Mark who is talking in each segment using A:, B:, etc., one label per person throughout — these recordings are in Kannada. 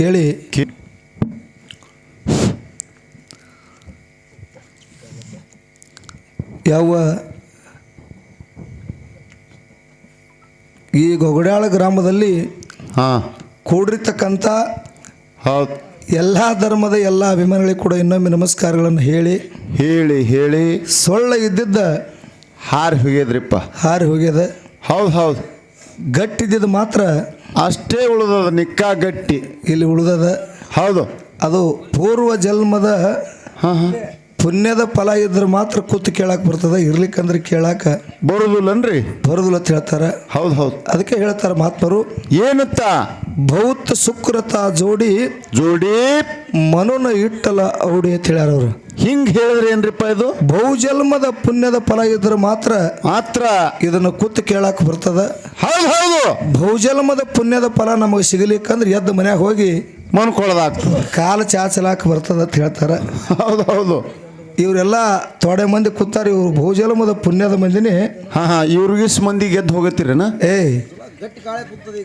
A: ಕೇಳಿ. ಯಾವ ಈ ಗೊಗಡಾಳ ಗ್ರಾಮದಲ್ಲಿ
B: ಹಾಂ.
A: ಕೂಡಿರ್ತಕ್ಕಂಥ
B: ಹೌದು.
A: ಎಲ್ಲ ಧರ್ಮದ ಎಲ್ಲ ಅಭಿಮಾನಿಗಳಿಗೆ ಕೂಡ ಇನ್ನೊಮ್ಮೆ ನಮಸ್ಕಾರಗಳನ್ನು ಹೇಳಿ.
B: ಹೇಳಿ ಹೇಳಿ.
A: ಸೊಳ್ಳೆ ಇದ್ದಿದ್ದ
B: ಹಾರಿ ಹೋಗ್ಯದ್ರಿಪ್ಪ.
A: ಹಾರಿ ಹೋಗ್ಯದ.
B: ಹೌದು ಹೌದು.
A: ಗಟ್ಟಿದ್ದಿದ್ದು ಮಾತ್ರ
B: ಅಷ್ಟೇ ಉಳಿದದ ನಿಕ್ಕಾ ಗಟ್ಟಿ.
A: ಇಲ್ಲಿ ಉಳಿದದ
B: ಹೌದು.
A: ಅದು ಪೂರ್ವ ಜನ್ಮದ
B: ಹಾಂ ಹಾ.
A: ಪುಣ್ಯದ ಫಲ ಇದ್ರೆ ಮಾತ್ರ ಕೂತು ಕೇಳಕ್ಕೆ ಬರ್ತದೆ ಇರ್ಲಿಕ್ಕಂದ್ರೆ ಕೇಳಾಕ
B: ಬರುದಿಲ್ಲನ್ರಿ?
A: ಬರುದಿಲ್ಲ ಅಂತ ಹೇಳ್ತಾರೆ.
B: ಹೌದು ಹೌದು.
A: ಅದಕ್ಕೆ ಹೇಳ್ತಾರೆ ಮಹಾತ್ಮರು
B: ಏನತ್ತ?
A: ಭೌತ ಸುಕೃತ ಜೋಡಿ
B: ಜೋಡಿ
A: ಮನುನ ಇಟ್ಟಲ ಔಡಿ ಅಂತ ಹೇಳ್ಯಾರ ಅವರು.
B: ಹಿಂಗ್ ಹೇಳಿದ್ರೆ ಏನ್ರಿಪ್ಪ ಇದು?
A: ಬಹುಜನ್ಮದ ಪುಣ್ಯದ ಫಲ ಇದ್ರೆ ಮಾತ್ರ
B: ಮಾತ್ರ.
A: ಇದನ್ನ ಕೂತು ಕೇಳಕ್ ಬರ್ತದ.
B: ಹೌದು ಹೌದು.
A: ಬಹುಜನ್ಮದ ಪುಣ್ಯದ ಫಲ ನಮಗೆ ಸಿಗಲಿಕ್ಕಂದ್ರೆ ಎದ್ದು ಮನ್ಯಾಗ ಹೋಗಿ
B: ಮನ್ಕೊಳದಾಗ್ತದೆ.
A: ಕಾಲು ಚಾಚಲಾಕ ಬರ್ತದ ಅಂತ ಹೇಳ್ತಾರೆ.
B: ಹೌದು ಹೌದು.
A: ಇವರೆಲ್ಲ ತೊಡೆ ಮಂದಿ ಕೂತಾರೆ ಇವ್ರು ಬಹುಜನ್ಮದ ಪುಣ್ಯದ ಮಂದಿನೇ.
B: ಹಾ ಹಾ ಇವ್ರಿಗೆ ಮಂದಿ ಗೆದ್ದು ಹೋಗತ್ತೀರೇನ?
A: ಏಯ್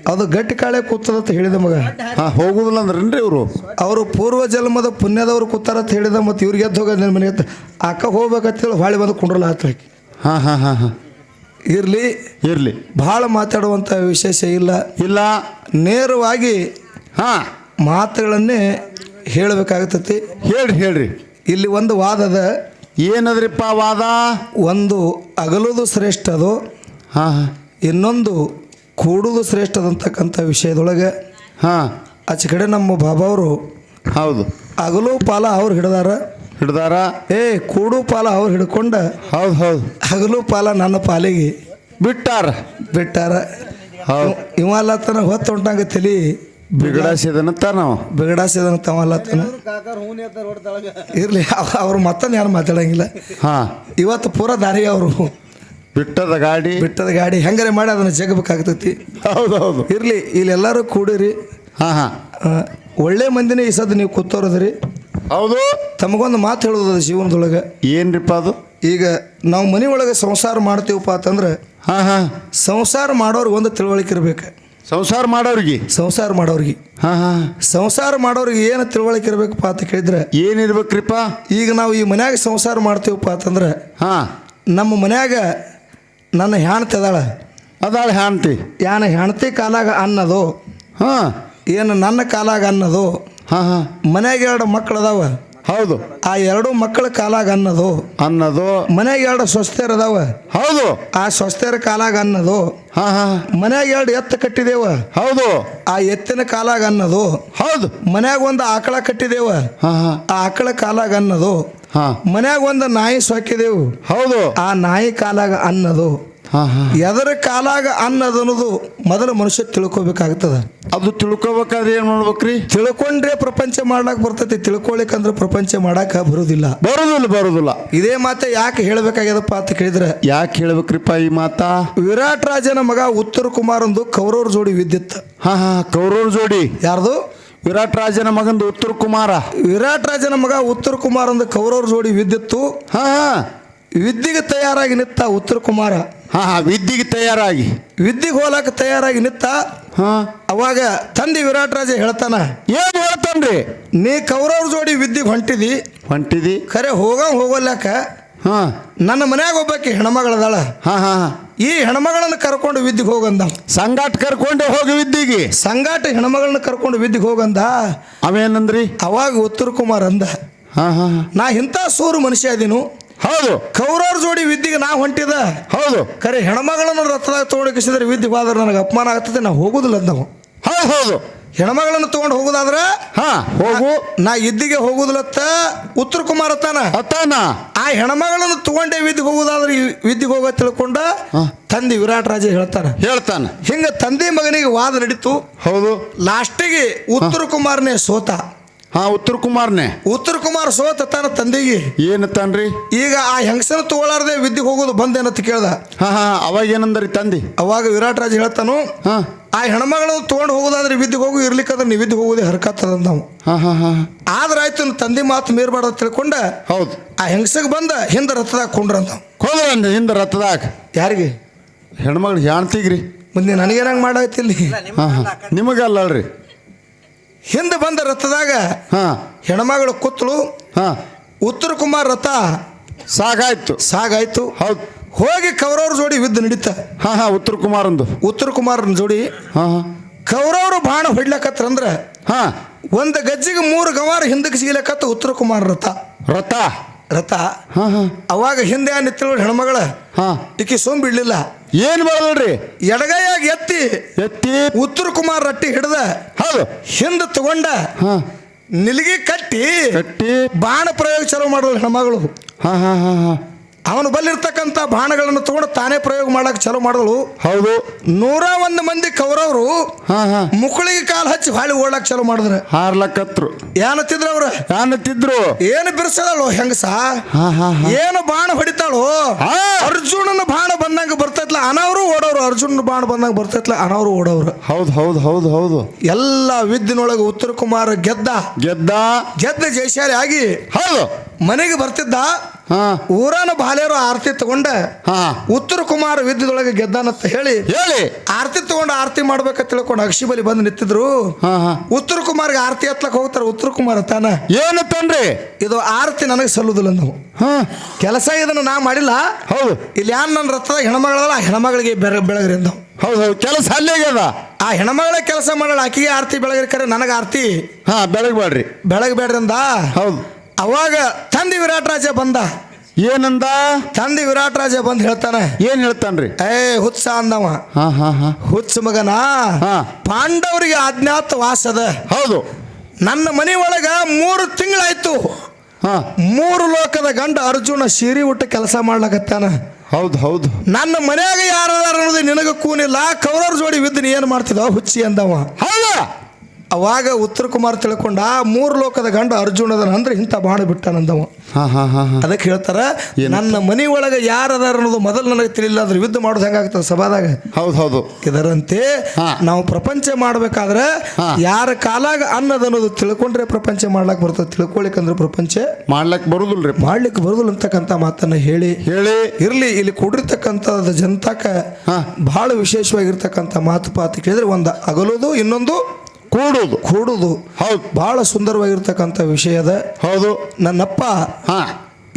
A: ಅದು ಗಟ್ಟಿ ಕಾಳೆ ಕೂತದ ಅಂತ ಹೇಳಿದ ಮಗ.
B: ಹಾ ಹೋಗುದಿಲ್ಲ ಅಂದ್ರೇನ್ರಿ ಇವರು?
A: ಅವರು ಪೂರ್ವ ಜನ್ಮದ ಪುಣ್ಯದವ್ರು ಕೂತಾರ ಅಂತ ಹೇಳಿದ ಮತ್ತು ಇವ್ರಿಗೆ ಎದ್ದು ಹೋಗೋದು ನನ್ನ ಮನೆ ಹತ್ರ ಅಕ್ಕ ಹೋಗ್ಬೇಕಂತೇಳಿ ಹೊಳೆ ಬಂದು ಕುಂಡ್ರಲ್ಲ ಹಾಕಿ
B: ಹಾ ಹಾ ಹಾ ಹಾಂ.
A: ಇರಲಿ.
B: ಇರ್ಲಿ.
A: ಭಾಳ ಮಾತಾಡುವಂಥ ವಿಶೇಷ ಇಲ್ಲ.
B: ಇಲ್ಲ.
A: ನೇರವಾಗಿ
B: ಹಾಂ.
A: ಮಾತುಗಳನ್ನೇ ಹೇಳಬೇಕಾಗತ್ತೈತಿ
B: ಹೇಳ್ರಿ ಹೇಳ್ರಿ.
A: ಇಲ್ಲಿ ಒಂದು ವಾದದ
B: ಏನದ್ರಿಪ್ಪ ವಾದ?
A: ಒಂದು ಅಗಲುದು ಶ್ರೇಷ್ಠ ಅದು
B: ಹಾ ಹಾ.
A: ಇನ್ನೊಂದು ಕೂಡುದು ಶ್ರೇಷ್ಠದಂತಕ್ಕಂಥ ವಿಷಯದೊಳಗೆ
B: ಹಾಂ.
A: ಆಚೆ ಕಡೆ ನಮ್ಮ ಬಾಬಾ ಅವರು
B: ಹೌದು.
A: ಅಗಲು ಪಾಲ ಅವ್ರು ಹಿಡ್ದಾರ.
B: ಹಿಡ್ದಾರ?
A: ಏ ಕೂಡು ಪಾಲ ಅವ್ರು ಹಿಡ್ಕೊಂಡ
B: ಹೌದು ಹೌದು.
A: ಹಗಲು ಪಾಲ ನನ್ನ ಪಾಲಿಗೆ
B: ಬಿಟ್ಟಾರ?
A: ಬಿಟ್ಟಾರ.
B: ಹೌದು.
A: ತನ ಅಲ್ಲತನ ಹೊತ್ತು ಹೊಂಟಂಗ ತಲಿ
B: ಬಿಗಡಾಸಿದನಂತ ನಾವು?
A: ಬಿಗಡಾಸಿದನ ಅವಲ್ಲತನ ಇರಲಿ ಇರ್ಲಿ ಅವ್- ಅವ್ರು ಮತ್ತೊಂದು ಯಾರು ಮಾತಾಡಂಗಿಲ್ಲ.
B: ಹಾ.
A: ಇವತ್ತು ಪೂರಾ ದಾರಿ ಅವರು.
B: ಬಿಟ್ಟದ ಗಾಡಿ.
A: ಬಿಟ್ಟದ ಗಾಡಿ ಹೆಂಗಾರೆ ಮಾಡಿ ಅದನ್ನ ಜಗಬೇಕಾಗ್ತೈತಿ.
B: ಹೌದು ಹೌದು
A: ಇರ್ಲಿ ಇಲ್ಲೆಲ್ಲರೂ ಕೂಡಿರಿ.
B: ಹಾ ಹಾ.
A: ಒಳ್ಳೆ ಮಂದಿನೇ ಈ ಸದ್ ನೀವು ಕೂತೋರದ್ರಿ.
B: ಹೌದು.
A: ತಮಗೊಂದು ಮಾತು ಹೇಳೋದು ಅದು ಜೀವನದೊಳಗೆ.
B: ಏನ್ರಿಪ್ಪ ಅದು?
A: ಈಗ ನಾವು ಮನೆ ಒಳಗೆ ಸಂಸಾರ ಮಾಡ್ತೀವಪ್ಪ ಅಂತಂದ್ರೆ
B: ಹಾ ಹಾ.
A: ಸಂಸಾರ ಮಾಡೋರ್ಗೆ ಒಂದು ತಿಳುವಳಿಕೆ ಇರ್ಬೇಕು.
B: ಸಂಸಾರ ಮಾಡೋರಿಗೆ?
A: ಸಂಸಾರ ಮಾಡೋರಿಗೆ.
B: ಹಾ ಹಾ.
A: ಸಂಸಾರ ಮಾಡೋರಿಗೆ ಏನು ತಿಳುವಳಿಕೆ ಇರ್ಬೇಕಪ್ಪ ಅಂತ ಕೇಳಿದ್ರೆ
B: ಏನಿರ್ಬೇಕ್ರಿಪ್ಪ
A: ಈಗ ನಾವು ಈ ಮನ್ಯಾಗ ಸಂಸಾರ ಮಾಡ್ತೀವಪ್ಪ ಅಂತಂದ್ರೆ
B: ಹಾ.
A: ನಮ್ಮ ಮನ್ಯಾಗ ನನ್ನ ಹೆಣ್ತಿ ಅದಾಳ.
B: ಅದಾಳ ಹೆಣ್ತಿ
A: ಯಾನ ಹೆಣ್ತಿ ಕಾಲಾಗ ಅನ್ನೋದು
B: ಹಾಂ.
A: ಏನು ನನ್ನ ಕಾಲಾಗ ಅನ್ನೋದು
B: ಹಾಂ ಹಾಂ.
A: ಮನ್ಯಾಗ ಎರಡು ಮಕ್ಕಳು ಅದಾವ
B: ಹೌದು.
A: ಆ ಎರಡು ಮಕ್ಕಳ ಕಾಲಾಗ ಅನ್ನೋದು.
B: ಅನ್ನೋದು.
A: ಮನ್ಯಾಗ ಎರಡು ಸ್ವಸ್ಥರು ಅದಾವ.
B: ಹೌದು.
A: ಆ ಸ್ವಸ್ಥರ ಕಾಲಾಗ ಅನ್ನೋದು.
B: ಹಾ ಹಾ.
A: ಮನ್ಯಾಗ ಎರಡು ಎತ್ತು ಕಟ್ಟಿದೇವ.
B: ಹೌದು.
A: ಆ ಎತ್ತಿನ ಕಾಲಾಗ ಅನ್ನೋದು.
B: ಹೌದು.
A: ಮನ್ಯಾಗ ಒಂದು ಆಕಳ ಕಟ್ಟಿದೇವ.
B: ಹಾ ಹಾ.
A: ಆ ಆಕಳ ಕಾಲಾಗ ಅನ್ನೋದು.
B: ಹಾ.
A: ಮನ್ಯಾಗ ಒಂದು ನಾಯಿ ಸೊಕ್ಕಿದೆವು
B: ಹೌದು.
A: ಆ ನಾಯಿ ಕಾಲಾಗ ಅನ್ನೋದು. ಎದರ ಕಾಲಾಗ ಅನ್ನೋದು ಅನ್ನೋದು ಮೊದಲು ಮನುಷ್ಯ ತಿಳ್ಕೊಬೇಕಾಗ್ತದ.
B: ಅದು ತಿಳ್ಕೊಬೇಕಾದ್ರೆ ಏನ್ ಮಾಡ್ಬೇಕ್ರಿ?
A: ತಿಳ್ಕೊಂಡ್ರೆ ಪ್ರಪಂಚ ಮಾಡಕ್ ಬರ್ತೈತಿ ತಿಳ್ಕೊಳಿಕಂದ್ರೆ ಪ್ರಪಂಚ ಮಾಡಾಕ ಬರುದಿಲ್ಲ.
B: ಬರುದಿಲ್ಲ ಬರುದಿಲ್ಲ.
A: ಇದೇ ಮಾತ ಯಾಕೆ ಹೇಳ್ಬೇಕಾಗ್ಯದಪ್ಪ ಅಂತ ಕೇಳಿದ್ರೆ
B: ಯಾಕೆ ಹೇಳ್ಬೇಕ್ರಿಪ್ಪ ಈ ಮಾತಾ?
A: ವಿರಾಟ್ ರಾಜನ ಮಗ ಉತ್ತರ ಕುಮಾರ್ ಒಂದು ಕೌರವ್ರ ಜೋಡಿ ವಿದ್ಯುತ್.
B: ಹಾ ಹಾ ಕೌರವ್ರ ಜೋಡಿ.
A: ಯಾರ್ದು?
B: ವಿರಾಟ್ ರಾಜನ ಮಗಂದು ಉತ್ತರ ಕುಮಾರ.
A: ವಿರಾಟ್ ರಾಜನ ಮಗ ಉತ್ತರ ಕುಮಾರ್ ಒಂದು ಕೌರವ್ರ ಜೋಡಿ ವಿದ್ಯುತ್ತು.
B: ಹಾ ಹಾ.
A: ವಿದ್ಯೆಗೆ ತಯಾರಾಗಿ ನಿತ್ತ ಉತ್ತರ ಕುಮಾರ.
B: ಹಾ ಹಾ ವಿದ್ಯೆಗೆ ತಯಾರಾಗಿ.
A: ವಿದ್ಯೆಗೆ ಹೋಲಾಕ ತಯಾರಾಗಿ ನಿತ್ತ
B: ಹಾ.
A: ಅವಾಗ ತಂದೆ ವಿರಾಟ್ ರಾಜ ಹೇಳ್ತಾನ
B: ಏನು ಹೇಳ್ತಾನ್ರಿ?
A: ನೀ ಕೌರವ್ರ ಜೋಡಿ ವಿದ್ಯೆಗೆ ಹೊಂಟಿದಿ?
B: ಹೊಂಟಿದಿ.
A: ಖರೆ ಹೋಗ ಹೋಗಲ್ಯಾಕ
B: ಹಾ.
A: ನನ್ನ ಮನ್ಯಾಗ ಒಬ್ಬಾಕಿ ಹೆಣ್ಮಗಳದಾಳ.
B: ಹಾ ಹಾ ಹಾ.
A: ಈ ಹೆಣ್ಮಗಳನ್ನ ಕರ್ಕೊಂಡು ವಿದ್ಯೆಗೆ ಹೋಗಂದ
B: ಸಂಗಾಟ ಕರ್ಕೊಂಡು ಹೋಗಿ ವಿದ್ಯೆಗೆ.
A: ಸಂಗಾಟ ಹೆಣ್ಮಗಳನ್ನ ಕರ್ಕೊಂಡು ವಿದ್ಯೆಗೆ ಹೋಗಂದ
B: ಅವೇನಂದ್ರಿ?
A: ಅವಾಗ ಉತ್ತರ ಕುಮಾರ್ ಅಂದ
B: ಹಾ ಹಾ ಹಾ.
A: ನಾ ಇಂಥ ಸೂರು ಮನುಷ್ಯ ಇದೀನು.
B: ಹೌದು.
A: ಕೌರವ್ರ ಜೋಡಿ ವಿದ್ಯೆಗೆ ನಾ ಹೊಂಟಿದ.
B: ಹೌದು.
A: ಖರೆ ಹೆಣ್ಮಗಳನ್ನ ರಥದಾಗ ಕಿಸಿದ್ರೆ ವಿದ್ಯೆ ಹೋದ್ರೆ ನನಗೆ ಅಪಮಾನ ಆಗ್ತದೆ ನಾ ಹೋಗುದಿಲ್ಲ ಅಂದವು.
B: ಹೌದು ಹೌದು.
A: ಹೆಣ್ಮಗಳನ್ನ ತಗೊಂಡು ಹೋಗುದಾದ್ರ
B: ಹಾ ಹೋಗು.
A: ನಾ ಇದ್ದಿಗೆ ಹೋಗುದಿಲ್ಲತ್ತ ಉತ್ತರ ಕುಮಾರ್ ಅತ್ತಾನ.
B: ಅತ್ತಾನ.
A: ಆ ಹೆಣ್ಮಗಳನ್ನು ತಗೊಂಡೇ ವಿದ್ಯೆ ಹೋಗುದಾದ್ರೆ ಈ ವಿದ್ಯೆಗೆ ಹೋಗ ತಿಳ್ಕೊಂಡ
B: ತಂದಿ
A: ತಂದೆ ವಿರಾಟ್ ರಾಜ ಹೇಳ್ತಾನ.
B: ಹೇಳ್ತಾನ.
A: ಹಿಂಗ ತಂದೆ ಮಗನಿಗೆ ವಾದ ನಡೀತು.
B: ಹೌದು.
A: ಲಾಸ್ಟಿಗೆ ಉತ್ತರ ಕುಮಾರ್ನೇ ಸೋತ.
B: ಹಾ ಉತ್ತರ ಕುಮಾರ್ನೆ.
A: ಉತ್ತರ ಕುಮಾರ್ ಸೋತ ತನ್ನ ತಂದೆಗೆ.
B: ಏನತ್ತಾನ್ರಿ
A: ಈಗ ಆ ಹೆಂಗಸನ ತಗೊಳಾರ್ದೆ ವಿದ್ಯೆಗೆ ಹೋಗೋದು ಬಂದೇನಂತ ಕೇಳ್ದ.
B: ಹಾ ಹಾ ಅವಾಗ ಏನಂದ್ರಿ ತಂದಿ?
A: ಅವಾಗ ವಿರಾಟ್ ರಾಜ ಹೇಳ್ತಾನು
B: ಹಾ.
A: ಆ ಹೆಣ್ಮಗಳನ್ನು ತೊಗೊಂಡು ಹೋಗೋದಾದ್ರೆ ವಿದ್ಯೆಗೆ ಹೋಗು ಇರ್ಲಿಕ್ಕಂದ್ರೆ ನೀವು ಹೋಗೋದೆ ಹೋಗೋದೇ ಹರ್ಕತ್ತದ ನಾವು
B: ಹಾ ಹಾ ಹಾ
A: ಆದ್ರೆ ಆಯ್ತು ತಂದೆ ಮಾತು ಮೀರ್ಬಾರ್ದು ಅಂತ ತಿಳ್ಕೊಂಡ
B: ಹೌದು.
A: ಆ ಹೆಂಗಸಗೆ ಬಂದ ಹಿಂದ ರಥದಾಗ ಕೊಂಡ್ರಂತ
B: ಹೋದ್ರಂದ ಹಿಂದ ರಥದಾಗ.
A: ಯಾರಿಗೆ?
B: ಹೆಣ್ಮಗಳು ಹೆಣ್ತಿಗ್ರಿ
A: ಮುಂದೆ ನನಗೇನಂಗೆ ಮಾಡಾಯ್ತಿಲ್ಲಿ?
B: ಹಾ ಹಾ. ನಿಮಗಲ್ಲಲ್ರಿ
A: ಹಿಂದೆ ಬಂದ ರಥದಾಗ
B: ಹಾ.
A: ಹೆಣ್ಮಗಳು ಕೂತಳು.
B: ಹಾ.
A: ಉತ್ತರ ಕುಮಾರ್ ರಥ
B: ಸಾಗಾಯ್ತು.
A: ಸಾಗಾಯ್ತು.
B: ಹೌದು.
A: ಹೋಗಿ ಕೌರವ್ರ ಜೋಡಿ ಯುದ್ಧ ನಡೀತ.
B: ಹಾ ಹಾ ಉತ್ತರ ಕುಮಾರಂದು.
A: ಉತ್ತರ ಕುಮಾರನ ಜೋಡಿ.
B: ಹಾ ಹಾ.
A: ಕೌರವರು ಬಾಣ ಹೊಡ್ಲಕತ್ರಂದ್ರ
B: ಹಾ.
A: ಒಂದು ಗಜ್ಜಿಗೆ ಮೂರು ಗವಾರ ಹಿಂದಕ್ಕೆ ಸಿಗ್ಲಕತ್ತ ಉತ್ತರ ಕುಮಾರ್ ರಥ.
B: ರಥ.
A: ರಥ.
B: ಹಾ ಹಾ.
A: ಅವಾಗ ಹಿಂದೆ ನಿಂತಿಳು ಹೆಣ್ಮಗಳ
B: ಹಾ.
A: ಈಕಿ ಸೋಮ್ ಬಿಡ್ಲಿಲ್ಲ
B: ಏನ್ ಮಾಡಲ್ರಿ
A: ಎಡಗೈಯಾಗಿ ಎತ್ತಿ
B: ಎತ್ತಿ.
A: ಉತ್ತರ ಕುಮಾರ್ ರಟ್ಟಿ ಹಿಡ್ದ
B: ಹೌದು.
A: ಹಿಂದ ತಗೊಂಡ
B: ಹಾ.
A: ನಿಲ್ಗಿ ಕಟ್ಟಿ
B: ಕಟ್ಟಿ.
A: ಬಾಣ ಪ್ರಯೋಗ ಚಲೋ ಮಾಡಿದ್ರು ಹೆಣ್ಮಗಳು.
B: ಹಾ ಹಾ ಹಾ ಹಾ.
A: ಅವನು ಬಲ್ಲಿರ್ತಕ್ಕಂಥ ಬಾಣಗಳನ್ನು ತಗೊಂಡು ತಾನೇ ಪ್ರಯೋಗ ಮಾಡಕ್ ಚಲೋ ಮಾಡಿದಳು.
B: ಹೌದು.
A: ನೂರ ಒಂದು ಮಂದಿ ಕೌರವರು
B: ಹಾ ಹಾ.
A: ಮುಕ್ಕಳಿಗೆ ಕಾಲು ಹಚ್ಚಿ ಹಾಳಿ ಓಡಾಕ್ ಚಲೋ ಮಾಡಿದ್ರೆ.
B: ಹಾರ್ಲಕತ್ರು.
A: ಏನತ್ತಿದ್ರು ಅವ್ರ?
B: ಏನತ್ತಿದ್ರು
A: ಏನು ಬಿರ್ಸದಳು ಹೆಂಗಸ?
B: ಹಾ ಹಾ ಹಾ.
A: ಏನು ಬಾಣ ಹೊಡಿತಾಳು. ಅರ್ಜುನನ ಬಾಣ ಬಂದಂಗ ಬರ್ತೈತ್ಲ ಅನವರು ಓಡೋರು ಅರ್ಜುನನ ಬಾಣ ಬಂದಂಗ ಬರ್ತೈತ್ಲ ಅನವರು ಓಡೋರು
B: ಹೌದು ಹೌದು ಹೌದು ಹೌದು.
A: ಎಲ್ಲ ವಿದ್ಯನೊಳಗೆ ಉತ್ತರ ಕುಮಾರ್ ಗೆದ್ದ.
B: ಗೆದ್ದ.
A: ಗೆದ್ದ ಜಯಶಾಲಿ ಆಗಿ
B: ಹೌದು.
A: ಮನೆಗೆ ಬರ್ತಿದ್ದ.
B: ಹಾ.
A: ಊರನ ಬಾಲೆಯರು ಆರತಿ ತಗೊಂಡ
B: ಹಾ.
A: ಉತ್ತರ ಕುಮಾರ ವಿದ್ಯದೊಳಗೆ ಗೆದ್ದಾನಂತ ಹೇಳಿ
B: ಹೇಳಿ.
A: ಆರತಿ ತಗೊಂಡು ಆರತಿ ಮಾಡ್ಬೇಕ ತಿಳ್ಕೊಂಡು ಅಕ್ಷಿ ಬಲಿ ಬಂದು ನಿಂತಿದ್ರು.
B: ಹಾ ಹಾ.
A: ಉತ್ತರ ಕುಮಾರ್ಗೆ ಆರತಿ ಹತ್ಲಕ್ ಹೋಗ್ತಾರ. ಉತ್ತರ ಕುಮಾರ್ ತಾನ
B: ಏನು ತಂದ್ರಿ?
A: ಇದು ಆರತಿ ನನಗೆ ಸಲ್ಲುದಿಲ್ಲ ನಾವು
B: ಹಾ.
A: ಕೆಲಸ ಇದನ್ನು ನಾ ಮಾಡಿಲ್ಲ.
B: ಹೌದು.
A: ಇಲ್ಲಿ ಯಾನ್ ನನ್ನ ರಥದ ಹೆಣ್ಮಗಳಲ್ಲ ಆ ಹೆಣ್ಮಗಳಿಗೆ ಬೆರ ಬೆಳಗ್ರಿ ನಾವು
B: ಹೌದು ಹೌದು. ಕೆಲಸ ಅಲ್ಲೇ ಆಗ್ಯದ?
A: ಆ ಹೆಣ್ಮಗಳ ಕೆಲಸ ಮಾಡಲ್ಲ. ಆಕಿಗೆ ಆರತಿ ಬೆಳಗ್ರಿ ಕರೆ ನನಗೆ ಆರತಿ.
B: ಹಾ ಬೆಳಗ್ಬೇಡ್ರಿ ಬೇಡ್ರಿ
A: ಬೆಳಗ್ ಬೇಡ್ರಿ ಅಂದ.
B: ಹೌದು.
A: ಅವಾಗ ತಂದಿ ವಿರಾಟ್ ರಾಜ ಬಂದ.
B: ಏನಂದ?
A: ತಂದೆ ವಿರಾಟ್ ರಾಜ ಬಂದ್ ಹೇಳ್ತಾನೆ.
B: ಏನ್ ಹೇಳ್ತಾನ್ರಿ?
A: ಏ ಹುಚ್ಚ ಅಂದವ.
B: ಹಾ ಹಾ ಹಾ.
A: ಹುಚ್ಚ ಮಗನ
B: ಹಾ.
A: ಪಾಂಡವರಿಗೆ ಅಜ್ಞಾತ ವಾಸದ.
B: ಹೌದು.
A: ನನ್ನ ಮನೆ ಒಳಗ ಮೂರು ತಿಂಗಳಾಯ್ತು.
B: ಹಾ.
A: ಮೂರು ಲೋಕದ ಗಂಡ ಅರ್ಜುನ ಸೀರೆ ಉಟ್ಟ ಕೆಲಸ ಮಾಡ್ಲಕತ್ತಾನ.
B: ಹೌದು ಹೌದು.
A: ನನ್ನ ಮನೆಯಾಗ ಯಾರದಾರ ಅನ್ನೋದು ನಿನಗ ಕೂನಿಲ್ಲ ಕೌರವ್ರ ಜೋಡಿ ಬಿದ್ದು ನೀ ಏನು ಮಾಡ್ತಿದ್ವ ಹುಚ್ಚಿ ಅಂದವ.
B: ಹೌದು?
A: ಅವಾಗ ಉತ್ತರ ಕುಮಾರ್ ತಿಳ್ಕೊಂಡ ಮೂರು ಲೋಕದ ಗಂಡ ಅರ್ಜುನದನ ಅಂದ್ರೆ ಇಂಥ ಬಾಣ ಬಿಟ್ಟನಂದವ. ಅದಕ್ಕೆ ಹೇಳ್ತಾರ ನನ್ನ ಮನಿ ಒಳಗೆ ಯಾರದಾರ ಅನ್ನೋದು ಮೊದಲು ನನಗೆ ತಿಳಿಲ್ಲ ಅದ್ರ ಯುದ್ಧ ಮಾಡೋದು ಹೆಂಗಾಗ್ತದೆ ಸಭಾದಾಗ?
B: ಹೌದು ಹೌದು.
A: ಇದರಂತೆ ನಾವು ಪ್ರಪಂಚ ಮಾಡ್ಬೇಕಾದ್ರೆ. ಯಾರ ಕಾಲಾಗ ಅನ್ನದ ಅನ್ನೋದು ತಿಳ್ಕೊಂಡ್ರೆ ಪ್ರಪಂಚ ಮಾಡ್ಲಕ್ ಬರ್ತದೆ ತಿಳ್ಕೊಳಿಕಂದ್ರೆ ಪ್ರಪಂಚ
B: ಮಾಡ್ಲಕ್ ಬರುದಿಲ್ರಿ.
A: ಮಾಡ್ಲಿಕ್ಕೆ ಬರುದಿಲ್ಲ ಅಂತಕ್ಕಂಥ ಮಾತನ್ನ ಹೇಳಿ.
B: ಹೇಳಿ.
A: ಇರ್ಲಿ ಇಲ್ಲಿ ಕೂಡಿರ್ತಕ್ಕಂಥ ಜನತಾಕ. ಬಹಳ ವಿಶೇಷವಾಗಿರ್ತಕ್ಕಂಥ ಮಾತು ಪಾತು ಕೇಳಿದ್ರೆ ಒಂದು ಅಗಲೋದು ಇನ್ನೊಂದು
B: ಕೂಡುದು.
A: ಕೂಡುದು.
B: ಹೌದು.
A: ಬಹಳ ಸುಂದರವಾಗಿರ್ತಕ್ಕಂಥ ವಿಷಯ ಅದ
B: ಹೌದು.
A: ನನ್ನಪ್ಪ
B: ಹಾ.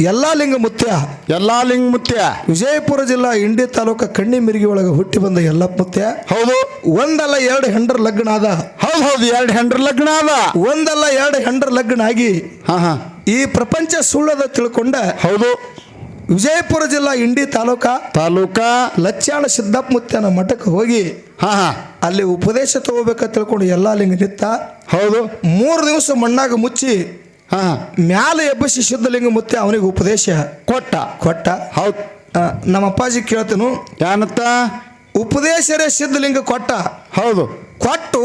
A: ಎಲ್ಲಾ ಲಿಂಗ ಮುತ್ಯ
B: ಎಲ್ಲಾ ಲಿಂಗ ಮುತ್ಯ
A: ವಿಜಯಪುರ ಜಿಲ್ಲಾ ಇಂಡಿ ತಾಲೂಕ ಕಣ್ಣಿ ಮಿರಿಗಿ ಒಳಗೆ ಹುಟ್ಟಿ ಬಂದ ಎಲ್ಲ ಮುತ್ಯ
B: ಹೌದು.
A: ಒಂದಲ್ಲ ಎರಡು ಹೆಂಡ್ರ ಲಗ್ನ ಅದ
B: ಹೌದು ಹೌದು. ಎರಡು ಹೆಂಡ್ರ ಲಗ್ನ ಅದ
A: ಒಂದಲ್ಲ ಎರಡು ಹೆಂಡ್ರ ಲಗ್ನ ಆಗಿ
B: ಹಾ ಹಾ.
A: ಈ ಪ್ರಪಂಚ ಸುಳ್ಳದ ತಿಳ್ಕೊಂಡ
B: ಹೌದು.
A: ವಿಜಯಪುರ ಜಿಲ್ಲಾ ಇಂಡಿ ತಾಲೂಕ
B: ತಾಲೂಕ
A: ಲಚ್ಚಾಣ ಸಿದ್ದಪ್ಪ ಮುತ್ಯನ ಮಠಕ್ಕೆ ಹೋಗಿ
B: ಹಾ ಹಾ.
A: ಅಲ್ಲಿ ಉಪದೇಶ ತಗೋಬೇಕಂತ ತಿಳ್ಕೊಂಡು ಎಲ್ಲ ಲಿಂಗ ನಿತ್ತ
B: ಹೌದು.
A: ಮೂರು ದಿವಸ ಮಣ್ಣಾಗ ಮುಚ್ಚಿ
B: ಹಾ.
A: ಮ್ಯಾಲೆ ಎಬ್ಬಿಸಿ ಸಿದ್ಧಲಿಂಗ ಮುತ್ತೆ ಅವನಿಗೆ ಉಪದೇಶ.
B: ಕೊಟ್ಟ.
A: ಕೊಟ್ಟ.
B: ಹೌದು.
A: ನಮ್ಮ ಅಪ್ಪಾಜಿ ಕೇಳ್ತನು
B: ಯಾನತ್ತ?
A: ಉಪದೇಶರೇ ಸಿದ್ಧಲಿಂಗ ಕೊಟ್ಟ.
B: ಹೌದು.
A: ಕೊಟ್ಟು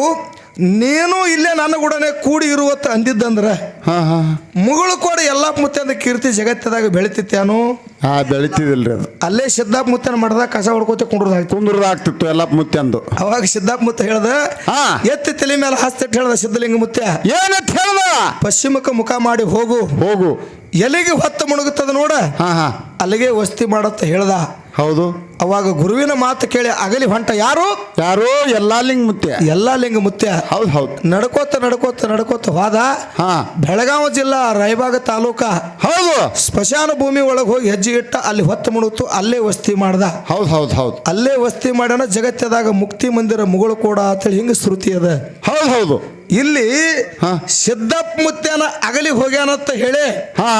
A: ನೀನು ಇಲ್ಲೇ ನನ್ನ ಕೂಡನೆ ಕೂಡಿ ಇರುವತ್ತ ಅಂದಿದ್ದಂದ್ರ
B: ಹಾ ಹಾ. ಹಾ.
A: ಮುಗಳು ಕೂಡ ಎಲ್ಲಪ್ಪ ಮುತ್ಯಂದ ಕೀರ್ತಿ ಜಗತ್ತದಾಗ ಬೆಳಿತಿತ್ತೇನು?
B: ಹಾ ಬೆಳಿತಿದಿಲ್ರಿ ಅದು.
A: ಅಲ್ಲೇ ಸಿದ್ದಾಪ್ ಮುತ್ತನ ಮಠದಾಗ ಕಸ ಹೊಡ್ಕೋತ ಕುಂಡ್ರದಾಯ್ತು.
B: ಕುಂದ್ರದಾಗ್ತಿತ್ತು ಎಲ್ಲ ಮುತ್ಯಂದು
A: ಅವಾಗ ಸಿದ್ದಾಪ್ ಮುತ್ತ ಹೇಳ್ದ
B: ಹಾ.
A: ಎತ್ತಿ ತಲೆ ಮೇಲೆ ಹಸ್ತಿಟ್ಟು ಹೇಳ್ದ ಸಿದ್ಧಲಿಂಗ ಮುತ್ಯ
B: ಏನಂತ ಹೇಳ್ದ?
A: ಪಶ್ಚಿಮಕ್ಕೆ ಮುಖ ಮಾಡಿ ಹೋಗು.
B: ಹೋಗು.
A: ಎಲ್ಲಿಗೆ ಹೊತ್ತು ಮುಣುಗುತ್ತದ ನೋಡ?
B: ಹಾ ಹಾ.
A: ಅಲ್ಲಿಗೆ ವಸ್ತಿ ಮಾಡತ್ತ ಹೇಳ್ದ.
B: ಹೌದು.
A: ಅವಾಗ ಗುರುವಿನ ಮಾತು ಕೇಳಿ ಅಗಲಿ ಹೊಂಟ ಯಾರು?
B: ಯಾರು? ಎಲ್ಲಾ ಲಿಂಗ ಮುತ್ಯ.
A: ಎಲ್ಲಾ ಲಿಂಗ ಮುತ್ಯ.
B: ಹೌದು ಹೌದು.
A: ನಡ್ಕೋತ ನಡ್ಕೋತ ನಡ್ಕೋತ ಹೋದ.
B: ಹಾ.
A: ಬೆಳಗಾವಿ ಜಿಲ್ಲಾ ರಾಯಬಾಗ ತಾಲೂಕ.
B: ಹೌದು.
A: ಸ್ಮಶಾನ ಭೂಮಿ ಒಳಗೆ ಹೋಗಿ ಹೆಜ್ಜೆ ಇಟ್ಟ ಅಲ್ಲಿ ಹೊತ್ತು ಮುಳುಗ್ತು ಅಲ್ಲೇ ವಸ್ತಿ ಮಾಡ್ದ.
B: ಹೌದು ಹೌದು ಹೌದು.
A: ಅಲ್ಲೇ ವಸ್ತಿ ಮಾಡೋಣ ಜಗತ್ತದಾಗ ಮುಕ್ತಿ ಮಂದಿರ ಮುಗಳು ಕೂಡ ಅಂತೇಳಿ ಹಿಂಗ ಶ್ರುತಿ ಅದ.
B: ಹೌದು ಹೌದು.
A: ಇಲ್ಲಿ. ಸಿದ್ದಪ್ಪ ಮುತ್ಯನ ಅಗಲಿ ಹೋಗ್ಯಾನಂತ ಹೇಳಿ
B: ಹಾ.